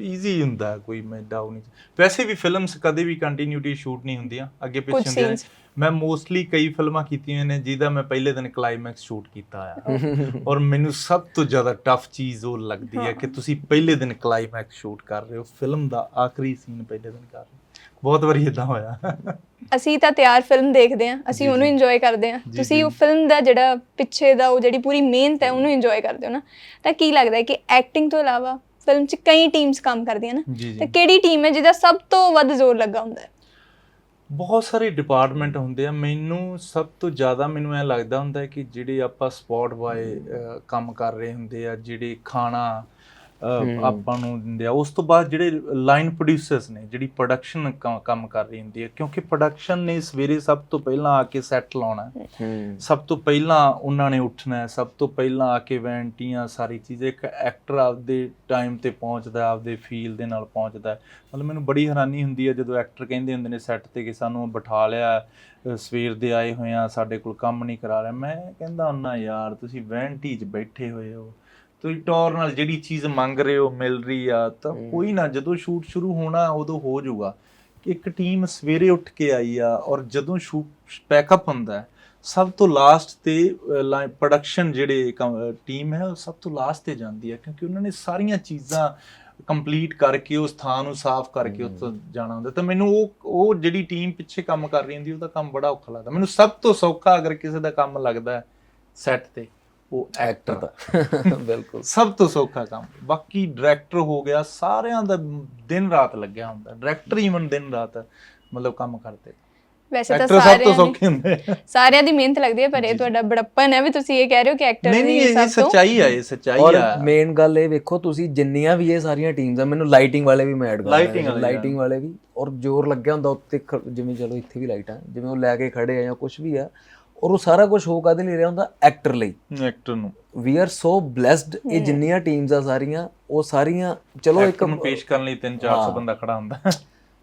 ਈਜ਼ੀ ਹੁੰਦਾ ਕੋਈ ਮੈਂ ਡਾਊਟ ਨਹੀਂ। ਵੈਸੇ ਵੀ ਫਿਲਮਸ ਕਦੇ ਵੀ ਕੰਟੀਨਿਊਟੀ ਸ਼ੂਟ ਨਹੀਂ ਹੁੰਦੀਆਂ ਅੱਗੇ ਪਿੱਛੇ ਹੁੰਦੀਆਂ ਨੇ। ਮੈਂ ਮੋਸਟਲੀ ਕਈ ਫਿਲਮਾਂ ਕੀਤੀਆਂ ਨੇ ਜਿਹਦਾ ਮੈਂ ਪਹਿਲੇ ਦਿਨ ਕਲਾਈਮੈਕਸ ਸ਼ੂਟ ਕੀਤਾ ਆ। ਔਰ ਮੈਨੂੰ ਸਭ ਤੋਂ ਜ਼ਿਆਦਾ ਟਫ ਚੀਜ਼ ਉਹ ਲੱਗਦੀ ਹੈ ਕਿ ਤੁਸੀਂ ਪਹਿਲੇ ਦਿਨ ਕਲਾਈਮੈਕਸ ਸ਼ੂਟ ਕਰ ਰਹੇ ਹੋ ਫਿਲਮ ਦਾ ਆਖਰੀ ਸੀਨ ਪਹਿਲੇ ਦਿਨ ਕਰ ਰਹੇ ਹੋ। ਬਹੁਤ ਵਾਰੀ ਇਦਾਂ ਹੋਇਆ।
ਅਸੀਂ ਤਾਂ ਤਿਆਰ ਫਿਲਮ ਦੇਖਦੇ ਹਾਂ ਅਸੀਂ ਉਹਨੂੰ। ਇੰਜੋਏ ਕਰਦੇ
ਜੀ,
ਤੁਸੀਂ। ਉਹ ਫਿਲਮ ਦਾ ਜਿਹੜਾ ਪਿੱਛੇ ਦਾ ਉਹ ਜਿਹੜੀ ਪੂਰੀ ਮਿਹਨਤ ਹੈ ਉਹਨੂੰ ਇੰਜੋਏ ਕਰਦੇ ਹੋ ਨਾ। ਤਾਂ ਕੀ ਲੱਗਦਾ ਹੈ ਕਿ ਐਕਟਿੰਗ ਤੋਂ ਇਲਾਵਾ ਫਿਲਮ 'ਚ ਕਈ ਟੀਮਸ ਕੰਮ ਕਰਦੀਆਂ ਨਾ। ਤਾਂ ਕਿਹੜੀ ਟੀਮ ਹੈ ਜਿਹਦਾ ਸਭ ਤੋਂ ਵੱਧ ਜ਼ੋਰ ਲੱਗਾ ਹੁੰਦਾ ਹੈ?
ਬਹੁਤ ਸਾਰੇ ਡਿਪਾਰਟਮੈਂਟ ਹੁੰਦੇ ਆ, ਮੈਨੂੰ ਸਭ ਤੋਂ ਜ਼ਿਆਦਾ ਮੈਨੂੰ ਐ ਲੱਗਦਾ ਹੁੰਦਾ ਕਿ ਜਿਹੜੇ ਆਪਾਂ ਸਪੌਟ ਬਾਏ ਕੰਮ ਕਰ ਰਹੇ ਹੁੰਦੇ ਆ, ਜਿਹੜੇ ਖਾਣਾ ਆਪਾਂ ਨੂੰ ਦਿੰਦੇ ਆ। ਉਸ ਤੋਂ ਬਾਅਦ ਜਿਹੜੇ ਲਾਈਨ ਪ੍ਰੋਡਿਊਸਰਸ ਨੇ ਜਿਹੜੀ ਪ੍ਰੋਡਕਸ਼ਨ ਕੰਮ ਕਰ ਰਹੀ ਹੁੰਦੀ ਹੈ ਕਿਉਂਕਿ ਪ੍ਰੋਡਕਸ਼ਨ ਨੇ ਸਵੇਰੇ ਸਭ ਤੋਂ ਪਹਿਲਾਂ ਆ ਕੇ ਸੈੱਟ ਲਾਉਣਾ ਸਭ ਤੋਂ ਪਹਿਲਾਂ ਉਹਨਾਂ ਨੇ ਉੱਠਣਾ ਹੈ। ਸਭ ਤੋਂ ਪਹਿਲਾਂ ਆ ਕੇ ਵੈਂਟੀਆਂ ਸਾਰੀ ਚੀਜ਼ਾਂ ਇੱਕ ਐਕਟਰ ਆਪਦੇ ਟਾਈਮ ਤੇ ਪਹੁੰਚਦਾ ਆਪਦੇ ਫੀਲ ਦੇ ਨਾਲ ਪਹੁੰਚਦਾ ਹੈ। ਮਤਲਬ ਮੈਨੂੰ ਬੜੀ ਹੈਰਾਨੀ ਹੁੰਦੀ ਹੈ ਜਦੋਂ ਐਕਟਰ ਕਹਿੰਦੇ ਹੁੰਦੇ ਨੇ ਸੈੱਟ ਤੇ ਕਿ ਸਾਨੂੰ ਬਿਠਾ ਲਿਆ ਸਵੇਰ ਦੇ ਆਏ ਹੋਏ ਆ ਸਾਡੇ ਕੋਲ ਕੰਮ ਨਹੀਂ ਕਰਾ ਰਿਹਾ। ਮੈਂ ਕਹਿੰਦਾ ਹੁੰਨਾ ਯਾਰ ਤੁਸੀਂ ਵੈਂਟੀ 'ਚ ਬੈਠੇ ਹੋਏ ਹੋ। ਤੁਸੀਂ ਟੌਰ ਨਾਲ ਜਿਹੜੀ ਚੀਜ਼ ਮੰਗ ਰਹੇ ਹੋ ਮਿਲ ਰਹੀ ਆ ਤਾਂ। ਕੋਈ ਨਾ ਜਦੋਂ ਸ਼ੂਟ ਸ਼ੁਰੂ ਹੋਣਾ ਉਦੋਂ ਹੋ ਜਾਊਗਾ ਇੱਕ ਟੀਮ ਸਵੇਰੇ ਉੱਠ ਕੇ ਆਈ ਆ ਔਰ ਜਦੋਂ ਸ਼ੂਟ ਪੈਕਅਪ ਹੁੰਦਾ ਸਭ ਤੋਂ ਲਾਸਟ ਤੇ ਪ੍ਰੋਡਕਸ਼ਨ ਜਿਹੜੇ ਟੀਮ ਹੈ ਉਹ ਸਭ ਤੋਂ ਲਾਸਟ ਤੇ ਜਾਂਦੀ ਹੈ ਕਿਉਂਕਿ ਉਹਨਾਂ ਨੇ ਸਾਰੀਆਂ ਚੀਜ਼ਾਂ ਕੰਪਲੀਟ ਕਰਕੇ ਉਸ ਥਾਂ ਨੂੰ ਸਾਫ਼ ਕਰਕੇ। ਉੱਥੋਂ ਜਾਣਾ ਹੁੰਦਾ ਤਾਂ ਮੈਨੂੰ ਉਹ ਉਹ ਜਿਹੜੀ ਟੀਮ ਪਿੱਛੇ ਕੰਮ ਕਰ ਰਹੀ ਹੁੰਦੀ ਉਹਦਾ ਕੰਮ ਬੜਾ ਔਖਾ ਲੱਗਦਾ ਮੈਨੂੰ ਸਭ ਤੋਂ ਸੌਖਾ ਅਗਰ ਕਿਸੇ ਦਾ ਕੰਮ ਲੱਗਦਾ ਸੈੱਟ ਤੇ ਉਹ
ਐਕਟਰ ਦਾ। ਬਿਲਕੁਲ।
ਸਭ ਤੋਂ ਸੌਖਾ ਕੰਮ। ਬਾਕੀ ਡਾਇਰੈਕਟਰ ਹੋ ਗਿਆ ਸਾਰਿਆਂ ਦਾ ਦਿਨ ਰਾਤ ਲੱਗਿਆ ਹੁੰਦਾ। ਡਾਇਰੈਕਟਰ ਈਵਨ ਦਿਨ ਰਾਤ ਮਤਲਬ ਕੰਮ ਕਰਦੇ।
ਵੈਸੇ ਤਾਂ ਸਾਰਿਆਂ ਦੀ
ਸੌਖੇ ਹੁੰਦੇ। ਆ।
ਸਾਰਿਆਂ ਦੀ ਮਿਹਨਤ ਲੱਗਦੀ ਹੈ ਪਰ ਇਹ। ਤੁਹਾਡਾ ਬੜੱਪਨ ਹੈ ਵੀ ਤੁਸੀਂ ਇਹ ਕਹਿ ਰਹੇ ਹੋ ਕਿ ਐਕਟਰ
ਨਹੀਂ ਨਹੀਂ ਇਹ ਸੱਚਾਈ ਆ ਇਹ ਸੱਚਾਈ
ਔਰ
ਆ।
ਮੇਨ ਗੱਲ ਇਹ ਵੇਖੋ ਤੁਸੀਂ ਜਿੰਨੀਆਂ ਵੀ ਇਹ ਸਾਰੀਆਂ ਟੀਮਸ ਆ ਮੈਨੂੰ ਲਾਈਟਿੰਗ ਵਾਲੇ ਵੀ ਮੈਂ ਐਡ ਕਰ
Lighting ਵਾਲੇ
ਲਾਈਟਿੰਗ ਵਾਲੇ ਵੀ। ਔਰ ਜ਼ੋਰ ਲੱਗਿਆ ਹੁੰਦਾ ਉੱਤੇ ਜਿਵੇਂ ਚਲੋ ਇੱਥੇ ਵੀ ਲਾਈਟਾਂ ਜਿਵੇਂ ਉਹ ਲੈ ਕੇ ਖੜੇ ਆ ਜਾਂ ਕੁਝ ਵੀ ਆ ਔਰ ਉਹ ਸਾਰਾ ਕੁਝ ਹੋ ਕਾਦੇ ਲਈ ਰਿਹਾ ਹੁੰਦਾ? ਐਕਟਰ ਲਈ।
ਐਕਟਰ ਨੂੰ।
ਵੀ ਆਰ ਸੋ ਬlesed ਇਹ ਜਿੰਨੀਆਂ ਟੀਮਸ ਆ ਸਾਰੀਆਂ ਉਹ ਸਾਰੀਆਂ ਚਲੋ ਇੱਕ
ਨੂੰ ਪੇਸ਼ ਕਰਨ ਲਈ 3-400
ਹਾਂ।
ਬੰਦਾ ਖੜਾ ਹੁੰਦਾ।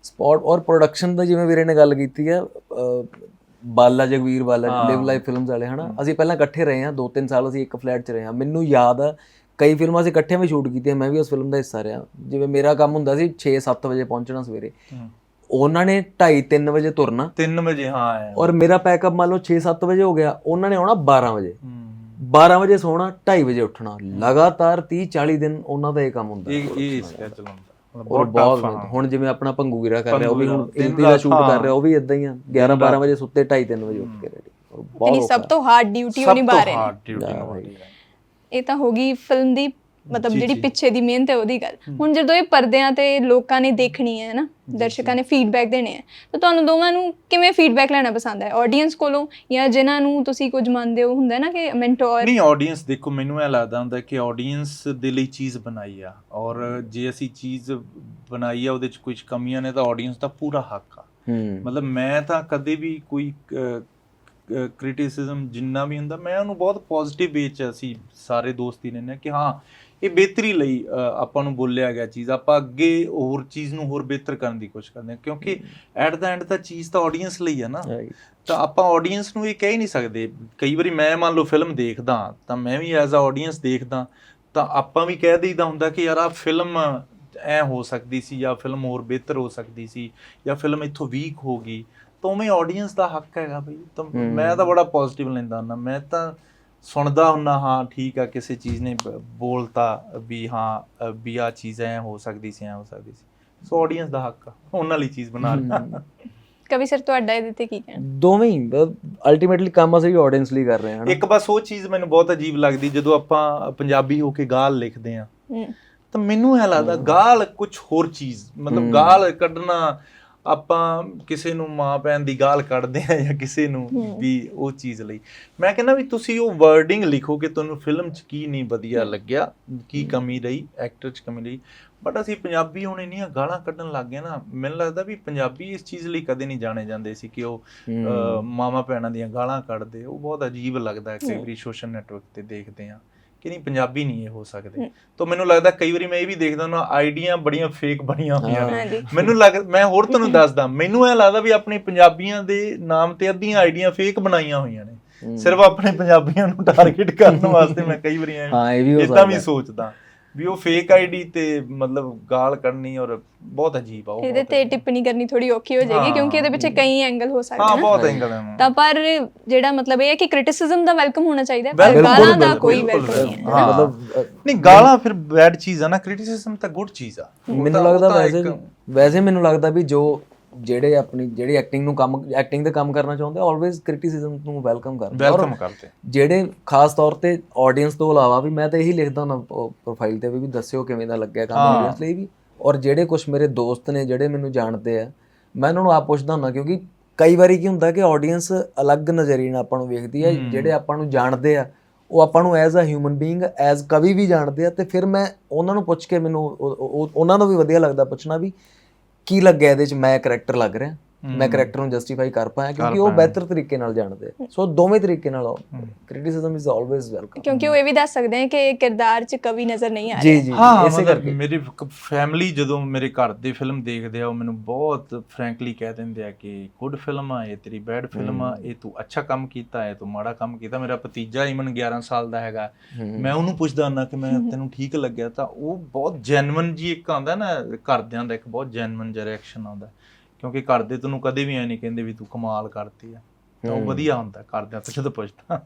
ਸਪੌਟ ਔਰ ਪ੍ਰੋਡਕਸ਼ਨ ਦਾ ਜਿਵੇਂ ਵੀਰੇ ਨੇ ਗੱਲ ਕੀਤੀ ਆ ਅਹ, ਬਾਲਾ ਜਗਵੀਰ ਬਾਲਾ
ਹਾਂ।
ਲਿਵ ਲਾਈਫ ਫਿਲਮਸ ਵਾਲੇ ਹਨਾ? ਅਸੀਂ ਪਹਿਲਾਂ ਇਕੱਠੇ ਰਹੇ ਹਾਂ ਦੋ ਤਿੰਨ ਸਾਲ ਅਸੀਂ ਇੱਕ ਫਲੈਟ 'ਚ ਰਹੇ ਹਾਂ। ਮੈਨੂੰ ਯਾਦ ਆ ਕਈ ਫਿਲਮਾਂ ਅਸੀਂ ਇਕੱਠੇ ਵੀ ਸ਼ੂਟ ਕੀਤੀਆਂ ਮੈਂ ਵੀ ਉਸ ਫਿਲਮ ਦਾ ਹਿੱਸਾ ਰਿਹਾ। ਜਿਵੇਂ ਮੇਰਾ ਕੰਮ ਹੁੰਦਾ ਸੀ 6-7 ਵਜੇ ਪਹੁੰਚਣਾ ਸਵੇਰੇ। ਉਹਨਾਂ ਨੇ 2:30-3 ਵਜੇ ਤੁਰਨਾ।
3 ਵਜੇ ਹਾਂ ਆਇਆ
ਔਰ ਮੇਰਾ ਪੈਕਅਪ ਮੰਨ ਲਓ 6-7 ਵਜੇ ਹੋ ਗਿਆ ਉਹਨਾਂ ਨੇ ਆਉਣਾ 12 ਵਜੇ।
ਹਮ।
12 ਵਜੇ ਸੋਣਾ 2:30 ਵਜੇ ਉੱਠਣਾ। ਲਗਾਤਾਰ 30-40 ਦਿਨ ਉਹਨਾਂ ਦਾ ਇਹ ਕੰਮ ਹੁੰਦਾ।
ਇਹ ਇਹ ਸਕੈਜੂਲ ਹੁੰਦਾ ਮਤਲਬ
ਔਰ ਬਹੁਤ। ਹੁਣ ਜਿਵੇਂ ਆਪਣਾ ਭੰਗੂ ਵੀਰਾ ਕਰ ਰਿਹਾ ਉਹ ਵੀ ਹੁਣ
ਭੰਗੂ ਵੀਰਾ,
ਇਲਤੀ ਦਾ ਸ਼ੂਟ। ਕਰ ਰਿਹਾ ਉਹ ਵੀ ਇਦਾਂ ਹੀ ਆ। 11 12 ਵਜੇ ਸੁੱਤੇ 2:30 3 ਵਜੇ ਉੱਠ ਕੇ ਰੈਡੀ
ਯਾਨੀ ਸਭ ਤੋਂ ਹਾਰਡ ਡਿਊਟੀ ਉਹ
ਸਭ
ਨਿਭਾ ਰਹੇ ਨੇ।
ਰਹੇ।
ਇਹ ਤਾਂ ਹੋ ਗਈ ਫਿਲਮ ਦੀ ਮਤਲਬ ਜਿਹੜੀ ਪਿੱਛੇ ਦੀ ਮਿਹਨਤ ਹੈ ਉਹਦੀ ਗੱਲ। ਹੁਣ ਜਦੋਂ ਇਹ ਪਰਦਿਆਂ ਤੇ ਲੋਕਾਂ ਨੇ ਦੇਖਣੀ ਹੈ ਨਾ ਦਰਸ਼ਕਾਂ ਨੇ ਫੀਡਬੈਕ ਦੇਣੇ ਹੈ ਤਾਂ ਤੁਹਾਨੂੰ ਦੋਵਾਂ ਨੂੰ ਕਿਵੇਂ ਫੀਡਬੈਕ ਲੈਣਾ ਪਸੰਦ ਹੈ? ਆਡੀਅנס ਕੋਲੋਂ ਜਾਂ ਜਿਨ੍ਹਾਂ ਨੂੰ ਤੁਸੀਂ ਕੁਝ ਮੰਨਦੇ ਹੋ ਹੁੰਦਾ ਨਾ ਕਿ ਮੈਂਟੋਰ
ਨਹੀਂ ਆਡੀਅנס ਦੇਖੋ ਮੈਨੂੰ ਇਹ ਲੱਗਦਾ ਹੁੰਦਾ ਕਿ ਆਡੀਅנס ਦੇ ਲਈ ਚੀਜ਼ ਬਣਾਈ ਆ ਔਰ ਜੇ ਅਸੀਂ ਚੀਜ਼ ਬਣਾਈ ਆ ਉਹਦੇ ਚ ਕੁਝ ਕਮੀਆਂ ਨੇ ਤਾਂ ਆਡੀਅנס ਦਾ ਪੂਰਾ ਹੱਕ ਆ। ਮਤਲਬ ਮੈਂ ਤਾਂ ਕਦੇ ਵੀ ਕੋਈ ਕ੍ਰਿਟਿਸਿਜ਼ਮ ਜਿੰਨਾ ਵੀ ਹੁੰਦਾ ਮੈਂ ਉਹਨੂੰ ਬਹੁਤ ਪੋਜ਼ਿਟਿਵ ਵੇਚ ਅਸੀਂ ਸਾਰੇ ਦੋਸਤ ਹੀ ਲੈਂਦੇ ਕਿ ਹਾਂ ਇਹ ਬਿਹਤਰੀ ਲਈ ਆਪਾਂ ਨੂੰ ਬੋਲਿਆ ਗਿਆ ਚੀਜ਼। ਆਪਾਂ ਅੱਗੇ ਹੋਰ ਚੀਜ਼ ਨੂੰ ਹੋਰ ਬਿਹਤਰ ਕਰਨ ਦੀ ਕੋਸ਼ਿਸ਼ ਕਰਦੇ ਹਾਂ ਕਿਉਂਕਿ ਐਟ ਦਾ ਐਂਡ ਤਾਂ ਚੀਜ਼ ਤਾਂ ਆਡੀਅנס ਲਈ ਆ ਨਾ। ਤਾਂ ਆਪਾਂ ਆਡੀਅנס ਨੂੰ ਇਹ ਕਹਿ ਨਹੀਂ ਸਕਦੇ। ਕਈ ਵਾਰੀ ਮੈਂ ਮੰਨ ਲਓ ਫਿਲਮ ਦੇਖਦਾ ਤਾਂ ਮੈਂ ਵੀ ਐਜ਼ ਅ ਆਡੀਅנס ਦੇਖਦਾ ਤਾਂ ਆਪਾਂ ਵੀ ਕਹਿ ਦੇਈਦਾ ਹੁੰਦਾ ਕਿ ਯਾਰ ਆ ਫਿਲਮ ਐ ਹੋ ਸਕਦੀ ਸੀ ਜਾਂ ਫਿਲਮ ਹੋਰ ਬਿਹਤਰ ਹੋ ਸਕਦੀ ਸੀ ਜਾਂ ਫਿਲਮ ਇੱਥੋਂ ਵੀਕ ਹੋ ਗਈ। ਤਾਂ ਉਵੇਂ ਆਡੀਅנס ਦਾ ਹੱਕ ਹੈਗਾ ਬਈ। ਤਾਂ ਮੈਂ ਤਾਂ ਬੜਾ ਪੋਜ਼ਿਟਿਵ ਲੈਂਦਾ ਹੁੰਦਾ। ਮੈਂ ਤਾਂ ਸੁਣਦਾ ਹੁੰਨਾ ਹਾਂ ਠੀਕ ਆ ਕਿਸੇ ਚੀਜ਼ ਨੇ ਬੋਲਤਾ ਵੀ ਹਾਂ ਵੀ ਆ ਚੀਜ਼ ਹੋ ਸਕਦੀ ਸੀ ਐ ਹੋ ਸਕਦੀ ਸੀ। ਸੋ ਆਡੀਅנס ਦਾ ਹੱਕ ਆ ਉਹਨਾਂ ਲਈ ਚੀਜ਼ ਬਣਾ ਰਿਹਾ
ਕਵੀ ਸਰ ਤੁਹਾਡਾ ਇਹਦੇ ਤੇ ਕੀ ਕਹਿਣਾ?
ਦੋਵੇਂ ਅਲਟੀਮੇਟਲੀ ਕੰਮ ਅਸੀਂ ਆਡੀਅנס ਲਈ ਕਰ ਰਹੇ ਹਾਂ
ਇੱਕ ਬਸ ਉਹ ਚੀਜ਼ ਮੈਨੂੰ ਬਹੁਤ ਅਜੀਬ ਲੱਗਦੀ ਜਦੋਂ ਆਪਾਂ ਪੰਜਾਬੀ ਹੋ ਕੇ ਗਾਲ ਲਿਖਦੇ ਆ ਤਾਂ ਮੈਨੂੰ ਇਹ ਲੱਗਦਾ ਗਾਲ ਕੁਝ ਹੋਰ ਚੀਜ਼ ਮਤਲਬ ਗਾਲ ਕੱਢਣਾ ਆਪਾਂ ਕਿਸੇ ਨੂੰ ਮਾਂ ਭੈਣ ਦੀ ਗਾਲ ਕੱਢਦੇ ਆ ਜਾਂ ਕਿਸੇ ਨੂੰ। ਵੀ ਉਹ ਚੀਜ਼ ਲਈ। ਮੈਂ ਕਹਿੰਦਾ ਵੀ ਤੁਸੀਂ ਉਹ ਵਰਡਿੰਗ ਲਿਖੋ ਕਿ ਤੁਹਾਨੂੰ ਫਿਲਮ 'ਚ ਕੀ ਨਹੀਂ ਵਧੀਆ ਲੱਗਿਆ ਕੀ ਕਮੀ ਰਹੀ ਐਕਟਰ 'ਚ ਕਮੀ ਰਹੀ। ਬਟ ਅਸੀਂ ਪੰਜਾਬੀ ਹੁਣ ਇੰਨੀਆਂ ਗਾਲਾਂ ਕੱਢਣ ਲੱਗ ਗਏ ਨਾ ਮੈਨੂੰ ਲੱਗਦਾ ਵੀ ਪੰਜਾਬੀ ਇਸ ਚੀਜ਼ ਲਈ ਕਦੇ ਨਹੀਂ ਜਾਣੇ ਜਾਂਦੇ ਸੀ ਕਿ ਉਹ ਮਾਵਾਂ ਭੈਣਾਂ ਦੀਆਂ ਗਾਲਾਂ ਕੱਢਦੇ। ਉਹ ਬਹੁਤ ਅਜੀਬ ਲੱਗਦਾ ਹੈ। ਵਾਰੀ ਸੋਸ਼ਲ ਨੈਟਵਰਕ ਤੇ ਦੇਖਦੇ ਆ ਕਿ ਨਹੀਂ ਪੰਜਾਬੀ ਨਹੀਂ ਇਹ ਹੋ ਸਕਦੇ। ਤਾਂ ਮੈਨੂੰ ਲੱਗਦਾ ਕਈ ਵਾਰੀ ਮੈਂ ਇਹ ਵੀ ਦੇਖਦਾ ਨਾ ਆਈਡੀਆਂ ਬੜੀਆਂ ਫੇਕ ਬਣੀਆਂ ਹੋਈਆਂ ਨੇ। ਮੈਨੂੰ ਲੱਗ ਮੈਂ ਹੋਰ ਤੁਹਾਨੂੰ ਦੱਸਦਾ ਮੈਨੂੰ ਇਹ ਲੱਗਦਾ ਵੀ ਆਪਣੇ ਪੰਜਾਬੀਆਂ ਦੇ ਨਾਮ ਤੇ ਅੱਧੀਆਂ ਆਈਡੀਆਂ ਫੇਕ ਬਣਾਈਆਂ ਹੋਈਆਂ ਨੇ। ਸਿਰਫ ਆਪਣੇ ਪੰਜਾਬੀਆਂ ਨੂੰ ਟਾਰਗੇਟ ਕਰਨ ਵਾਸਤੇ ਮੈਂ ਕਈ ਵਾਰੀ
ਹਾਂ, ਇਹ ਵੀ ਹੋ
ਇਦਾਂ ਵੀ। ਸੋਚਦਾ। ਵੀ ਉਹ ਫੇਕ ਆਈਡੀ ਤੇ ਮਤਲਬ ਗਾਲ ਕੱਢਣੀ ਔਰ ਬਹੁਤ ਅਜੀਬ ਆ ਉਹ
ਇਹਦੇ ਤੇ ਟਿੱਪਣੀ ਕਰਨੀ ਥੋੜੀ ਔਖੀ ਹੋ ਜਾਏਗੀ
ਹਾਂ।
ਕਿਉਂਕਿ ਇਹਦੇ ਪਿੱਛੇ ਕਈ ਐਂਗਲ ਹੋ ਸਕਦੇ
ਹਾਂ
ਨੇ।
ਬਹੁਤ ਐਂਗਲ ਹੈ
ਤਾਂ ਪਰ ਜਿਹੜਾ ਮਤਲਬ ਇਹ ਹੈ ਕਿ ਕ੍ਰਿਟਿਸਿਜ਼ਮ ਦਾ ਵੈਲਕਮ ਹੋਣਾ ਚਾਹੀਦਾ ਹੈ, ਪਰ ਗਾਲਾਂ ਦਾ ਕੋਈ ਵੈਲਕਮ ਨਹੀਂ ਹੈ।
ਹਾਂ।
ਮਤਲਬ
ਨਹੀਂ ਗਾਲਾਂ ਫਿਰ ਬੈਡ ਚੀਜ਼ ਆ ਨਾ ਕ੍ਰਿਟਿਸਿਜ਼ਮ ਤਾਂ ਗੁੱਡ ਚੀਜ਼ ਆ।
ਮੈਨੂੰ ਲੱਗਦਾ ਵੈਸੇ ਵੈਸੇ ਮੈਨੂੰ ਲੱਗਦਾ ਵੀ ਜੋ ਜਿਹੜੇ ਆਪਣੀ ਜਿਹੜੀ ਐਕਟਿੰਗ ਨੂੰ ਕੰਮ ਐਕਟਿੰਗ ਦਾ ਕੰਮ ਕਰਨਾ ਚਾਹੁੰਦੇ ਆਲਵੇਸ ਕ੍ਰਿਟਿਸਿਜ਼ਮ ਨੂੰ ਵੈਲਕਮ ਕਰਦੇ
ਵੈਲਕਮ ਕਰਦੇ
ਜਿਹੜੇ ਖਾਸ ਤੌਰ ਤੇ ਆਡੀਅנס ਤੋਂ ਇਲਾਵਾ ਵੀ ਮੈਂ ਤਾਂ ਇਹੀ ਲਿਖਦਾ ਹੁੰਦਾ ਪ੍ਰੋਫਾਈਲ ਤੇ ਵੀ ਦੱਸਿਓ ਕਿਵੇਂ ਦਾ ਲੱਗਿਆ ਕੰਮ ਆਡੀਅנס ਲਈ ਵੀ। ਔਰ ਜਿਹੜੇ ਕੁਝ ਮੇਰੇ ਦੋਸਤ ਨੇ ਜਿਹੜੇ ਮੈਨੂੰ ਜਾਣਦੇ ਆ ਮੈਂ ਉਹਨਾਂ ਨੂੰ ਆਪ ਪੁੱਛਦਾ ਹੁੰਦਾ ਕਿਉਂਕਿ ਕਈ ਵਾਰੀ ਕੀ ਹੁੰਦਾ ਕਿ ਆਡੀਅנס ਅਲੱਗ ਨਜ਼ਰੀਏ ਨਾਲ ਆਪਾਂ ਨੂੰ ਵੇਖਦੀ ਹੈ। ਜਿਹੜੇ ਆਪਾਂ ਨੂੰ ਜਾਣਦੇ ਆ ਉਹ ਆਪਾਂ ਨੂੰ as a human being as ਕਵੀ ਵੀ ਜਾਣਦੇ ਆ ਤੇ ਫਿਰ ਮੈਂ ਉਹਨਾਂ ਨੂੰ ਪੁੱਛ ਕੇ ਮੈਨੂੰ ਉਹਨਾਂ ਨੂੰ ਵੀ ਵਧੀਆ ਲੱਗਦਾ ਪੁੱਛਣਾ ਵੀ ਕੀ ਲੱਗਿਆ ਇਹਦੇ ਚ? ਮੈਂ ਕੈਰੈਕਟਰ ਲੱਗ ਰਿਹਾ। ਮੈਂ ਕੈਰੈਕਟਰ ਨੂੰ ਜਸਟੀਫਾਈ ਕਰ ਪਾਇਆ ਕਿਉਂਕਿ ਉਹ ਬਿਹਤਰ ਤਰੀਕੇ ਨਾਲ ਜਾਣਦੇ ਆ। ਸੋ ਦੋਵੇਂ ਤਰੀਕੇ ਨਾਲ ਕ੍ਰਿਟਿਸਿਜ਼ਮ ਇਜ਼ ਆਲਵੇਜ਼ ਵੈਲਕਮ
ਕਿਉਂਕਿ ਉਹ ਇਹ ਵੀ ਦੱਸ ਸਕਦੇ ਹੈ ਕਿ ਕਿਰਦਾਰ 'ਚ ਕਵੀ ਨਜ਼ਰ ਨਹੀਂ ਆ
ਜੀ
ਰਿਹਾ।
ਜੀ
ਹਾਂ
ਇਸੇ ਕਰਕੇ।
ਮੇਰੀ ਫੈਮਿਲੀ ਜਦੋਂ ਮੇਰੇ ਘਰ ਦੇ ਫਿਲਮ ਦੇਖਦੇ ਆ ਉਹ ਮੈਨੂੰ ਬਹੁਤ ਫ੍ਰੈਂਕਲੀ ਕਹਿ ਦਿੰਦੇ ਆ ਕਿ ਗੁੱਡ ਫਿਲਮ ਆ ਇਹ ਤੇਰੀ ਬੈਡ ਫਿਲਮ ਆ ਇਹ ਤੂੰ ਅੱਛਾ ਕੰਮ ਕੀਤਾ ਹੈ ਤੂੰ ਮਾੜਾ ਕੰਮ ਕੀਤਾ। ਮੇਰਾ ਭਤੀਜਾ ਇਮਨ 11 ਸਾਲ ਦਾ ਹੈਗਾ। ਮੈਂ ਉਹਨੂੰ ਪੁੱਛਦਾ ਹੁੰਦਾ ਕਿ ਮੈਂ ਤੈਨੂੰ ਠੀਕ ਲੱਗਿਆ? ਤਾਂ ਉਹ ਬਹੁਤ ਜੈਨੂਇਨ ਜੀ ਇੱਕ ਆਉਂਦਾ ਨਾ ਘਰਦਿਆਂ ਦਾ ਇੱਕ ਬਹੁਤ ਜੈਨੂਇਨ ਜਿਹਾ ਰਿਐਕਸ਼ਨ ਆਉਂਦਾ। ਕਿਉਂਕਿ ਘਰ ਦੇ ਤੈਨੂੰ ਕਦੇ ਵੀ ਐ ਨਹੀਂ ਕਹਿੰਦੇ ਵੀ ਤੂੰ ਕਮਾਲ ਕਰਤੀ ਆ। ਤਾਂ ਉਹ ਵਧੀਆ ਹੁੰਦਾ ਘਰਦਿਆਂ ਤੋਂ ਜਦੋਂ ਪੁੱਛਦਾ।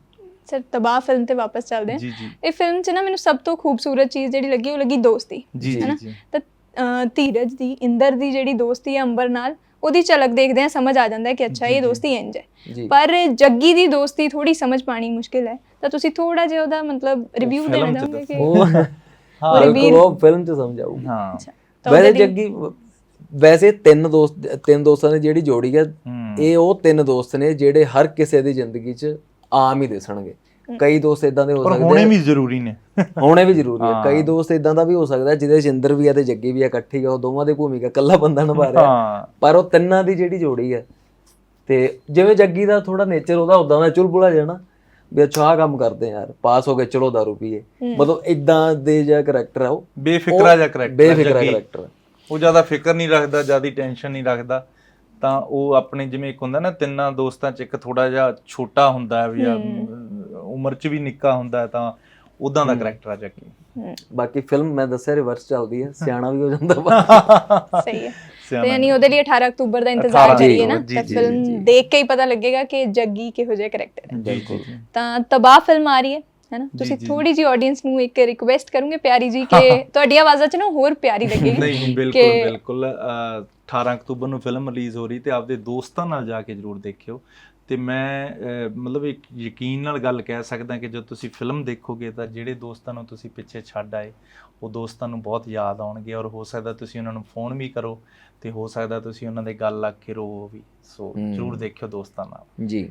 ਸਰ ਤਬਾਹ ਫਿਲਮ ਤੇ ਵਾਪਸ ਚੱਲਦੇ
ਜੀ ਜੀ।
ਇਹ ਫਿਲਮ 'ਚ ਨਾ ਮੈਨੂੰ ਸਭ ਤੋਂ ਖੂਬਸੂਰਤ ਚੀਜ਼ ਜਿਹੜੀ ਲੱਗੀ ਉਹ ਲੱਗੀ ਦੋਸਤੀ
ਜੀ ਜੀ ਜੀ।
ਤਾਂ ਧੀਰਜ ਦੀ ਇੰਦਰ ਦੀ ਜਿਹੜੀ ਦੋਸਤੀ ਹੈ ਅੰਬਰ ਨਾਲ ਉਹਦੀ ਝਲਕ ਦੇਖਦੇ ਆ ਸਮਝ ਆ ਜਾਂਦਾ ਹੈ ਕਿ ਅੱਛਾ ਇਹ ਦੋਸਤੀ ਇੰਜ ਹੈ।
ਜੀ।
ਪਰ ਜੱਗੀ ਦੀ ਦੋਸਤੀ ਥੋੜੀ ਸਮਝ ਪਾਣੀ ਮੁਸ਼ਕਿਲ ਹੈ। ਤਾਂ ਤੁਸੀਂ ਥੋੜਾ ਜਿਹਾ ਉਹਦਾ ਮਤਲਬ ਰਿਵਿਊ ਦੇਣਾ
film 'ਚ
ਚਾਹੋਗੇ ਕਿ
ਉਹ
ਹਾਂ
ਬਿਲਕੁਲ ਉਹ ਫਿਲਮ ਚ ਸਮਝਾਊ
ਹਾਂ।
ਤਾਂ
ਵੈਸੇ
ਉਹਦੇ ਲਈ-
ਜੱਗੀ ਵੈਸੇ ਤਿੰਨ ਦੋਸਤ ਤਿੰਨ ਦੋਸਤਾਂ ਦੀ ਜਿਹੜੀ ਜੋੜੀ ਹੈ। ਇਹ ਉਹ ਤਿੰਨ ਦੋਸਤ ਨੇ ਜਿਹੜੇ ਹਰ ਕਿਸੇ ਦੀ ਜ਼ਿੰਦਗੀ 'ਚ ਆਮ ਹੀ ਦਿਸਣਗੇ। ਕਈ ਦੋਸਤ ਇਦਾਂ ਦੇ ਹੋ
ਪਰ
ਸਕਦੇ
ਹੋਣੇ
ਆ।
ਵੀ ਜ਼ਰੂਰੀ ਨੇ।
ਹੋਣੇ ਵੀ ਜ਼ਰੂਰੀ ਹੈ। ਕਈ ਦੋਸਤ ਇਦਾਂ ਦਾ ਵੀ ਹੋ ਸਕਦਾ ਜਿਹਦੇ 'ਚ ਇੰਦਰ ਵੀ ਆ ਤੇ ਜੱਗੀ ਵੀ ਆ ਇਕੱਠੀ ਆ ਉਹ ਦੋਵਾਂ ਦੀ ਭੂਮਿਕਾ ਇਕੱਲਾ ਬੰਦਾ ਨਿਭਾ ਰਿਹਾ। ਪਰ ਉਹ ਤਿੰਨਾਂ ਦੀ ਜਿਹੜੀ ਜੋੜੀ ਹੈ ਤੇ ਜਿਵੇਂ ਜੱਗੀ ਦਾ ਥੋੜਾ ਨੇਚਰ ਉਹਦਾ ਉਦਾਂ ਦਾ ਚੁਲਬੁਲਾ ਜਾਣਾ ਵੀ ਅੱਛਾ ਆਹ ਕੰਮ ਕਰਦੇ ਆ ਯਾਰ ਪਾਸ ਹੋ ਗਏ ਚਲੋ ਦਾਰੂ ਪੀਏ। ਮਤਲਬ ਇਦਾਂ ਦੇ ਜਿਹਾ ਕਰੈਕਟਰ ਆ ਉਹ।
ਬੇਫਿਕਰਾ ਜਿਹਾ ਕਰੈਕਟਰ
ਬੇਫਿਕਰਾ ਕਰੈਕਟਰ
ਉਹ ਜ਼ਿਆਦਾ ਫਿਕਰ ਨਹੀਂ ਰੱਖਦਾ ਜ਼ਿਆਦਾ ਟੈਨਸ਼ਨ ਨਹੀਂ ਰੱਖਦਾ। ਤਾਂ ਉਹ ਆਪਣੇ ਜਿਵੇਂ ਇੱਕ ਹੁੰਦਾ ਨਾ ਤਿੰਨਾਂ ਦੋਸਤਾਂ ਚ ਇੱਕ ਥੋੜਾ ਜਿਹਾ ਛੋਟਾ ਹੁੰਦਾ ਹੈ ਵੀ ਆ, ਉਮਰ ਚ ਵੀ ਨਿੱਕਾ ਹੁੰਦਾ ਹੈ ਤਾਂ ਉਦਾਂ ਦਾ ਕਰੈਕਟਰ ਆ ਜੱਗੀ
ਬਾਕੀ ਫਿਲਮ ਮੈਂ ਦੱਸਿਆ ਰਿਵਰਸ ਚੱਲਦੀ ਹੈ ਸਿਆਣਾ ਵੀ ਹੋ ਜਾਂਦਾ ਵਾ।
ਸਹੀ ਹੈ ਤੇ ਯਾਨੀ ਉਹਦੇ ਲਈ 18 ਅਕਤੂਬਰ ਦਾ ਇੰਤਜ਼ਾਰ
18
ਕਰੀਏ ਨਾ
ਜੀ,
ਤਾਂ
ਜੀ,
ਫਿਲਮ ਦੇਖ ਕੇ ਹੀ ਪਤਾ ਲੱਗੇਗਾ ਕਿ ਜੱਗੀ ਕਿਹੋ ਜਿਹਾ ਕਰੈਕਟਰ ਹੈ
ਜੀ।
ਤਾਂ ਤਬਾਹ ਫਿਲਮ ਆ ਰਹੀ ਹੈ। ਹੈਨਾ ਤੁਸੀਂ ਥੋੜੀ ਜੀ ਆਡੀਅנס ਨੂੰ ਇੱਕ ਰਿਕੁਐਸਟ ਕਰੋਗੇ ਪਿਆਰੀ ਜੀ ਕਿ ਤੁਹਾਡੀ ਆਵਾਜ਼ਾਂ 'ਚ ਨਾ ਹੋਰ ਪਿਆਰੀ ਲੱਗੇਗੀ
ਨਹੀਂ ਬਿਲਕੁਲ ਬਿਲਕੁਲ ਅਹ, 18 ਅਕਤੂਬਰ ਨੂੰ ਫਿਲਮ ਰਿਲੀਜ਼ ਹੋ ਰਹੀ ਤੇ ਆਪਦੇ ਦੋਸਤਾਂ ਨਾਲ ਜਾ ਕੇ ਜਰੂਰ ਦੇਖਿਓ। ਤੇ ਮੈਂ ਮਤਲਬ ਇੱਕ ਯਕੀਨ ਨਾਲ ਗੱਲ ਕਹਿ ਸਕਦਾ ਕਿ ਜਦੋਂ ਤੁਸੀਂ ਫਿਲਮ ਦੇਖੋਗੇ ਤਾਂ ਜਿਹੜੇ ਦੋਸਤਾਂ ਨੂੰ ਤੁਸੀਂ ਪਿੱਛੇ ਛੱਡ ਆਏ ਉਹ ਦੋਸਤਾਂ ਨੂੰ ਬਹੁਤ ਯਾਦ ਆਉਣਗੇ ਔਰ ਹੋ ਸਕਦਾ ਤੁਸੀਂ ਉਹਨਾਂ ਨੂੰ ਫੋਨ ਵੀ ਕਰੋ ਤੇ ਹੋ ਸਕਦਾ ਤੁਸੀਂ ਉਹਨਾਂ ਦੇ ਗੱਲ ਲੱਗ ਕੇ ਰੋਵੋ ਵੀ। ਸੋ ਜਰੂਰ ਦੇਖਿਓ ਦੋਸਤਾਂ ਨਾਲ।
ਜੀ।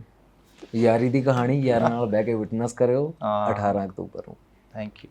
ਯਾਰੀ ਦੀ ਕਹਾਣੀ ਯਾਰਾਂ ਨਾਲ ਬਹਿ ਕੇ ਵਿਟਨੈਸ ਕਰਿਓ
ਹਾਂ।
18 ਅਕਤੂਬਰ ਨੂੰ
ਥੈਂਕ ਯੂ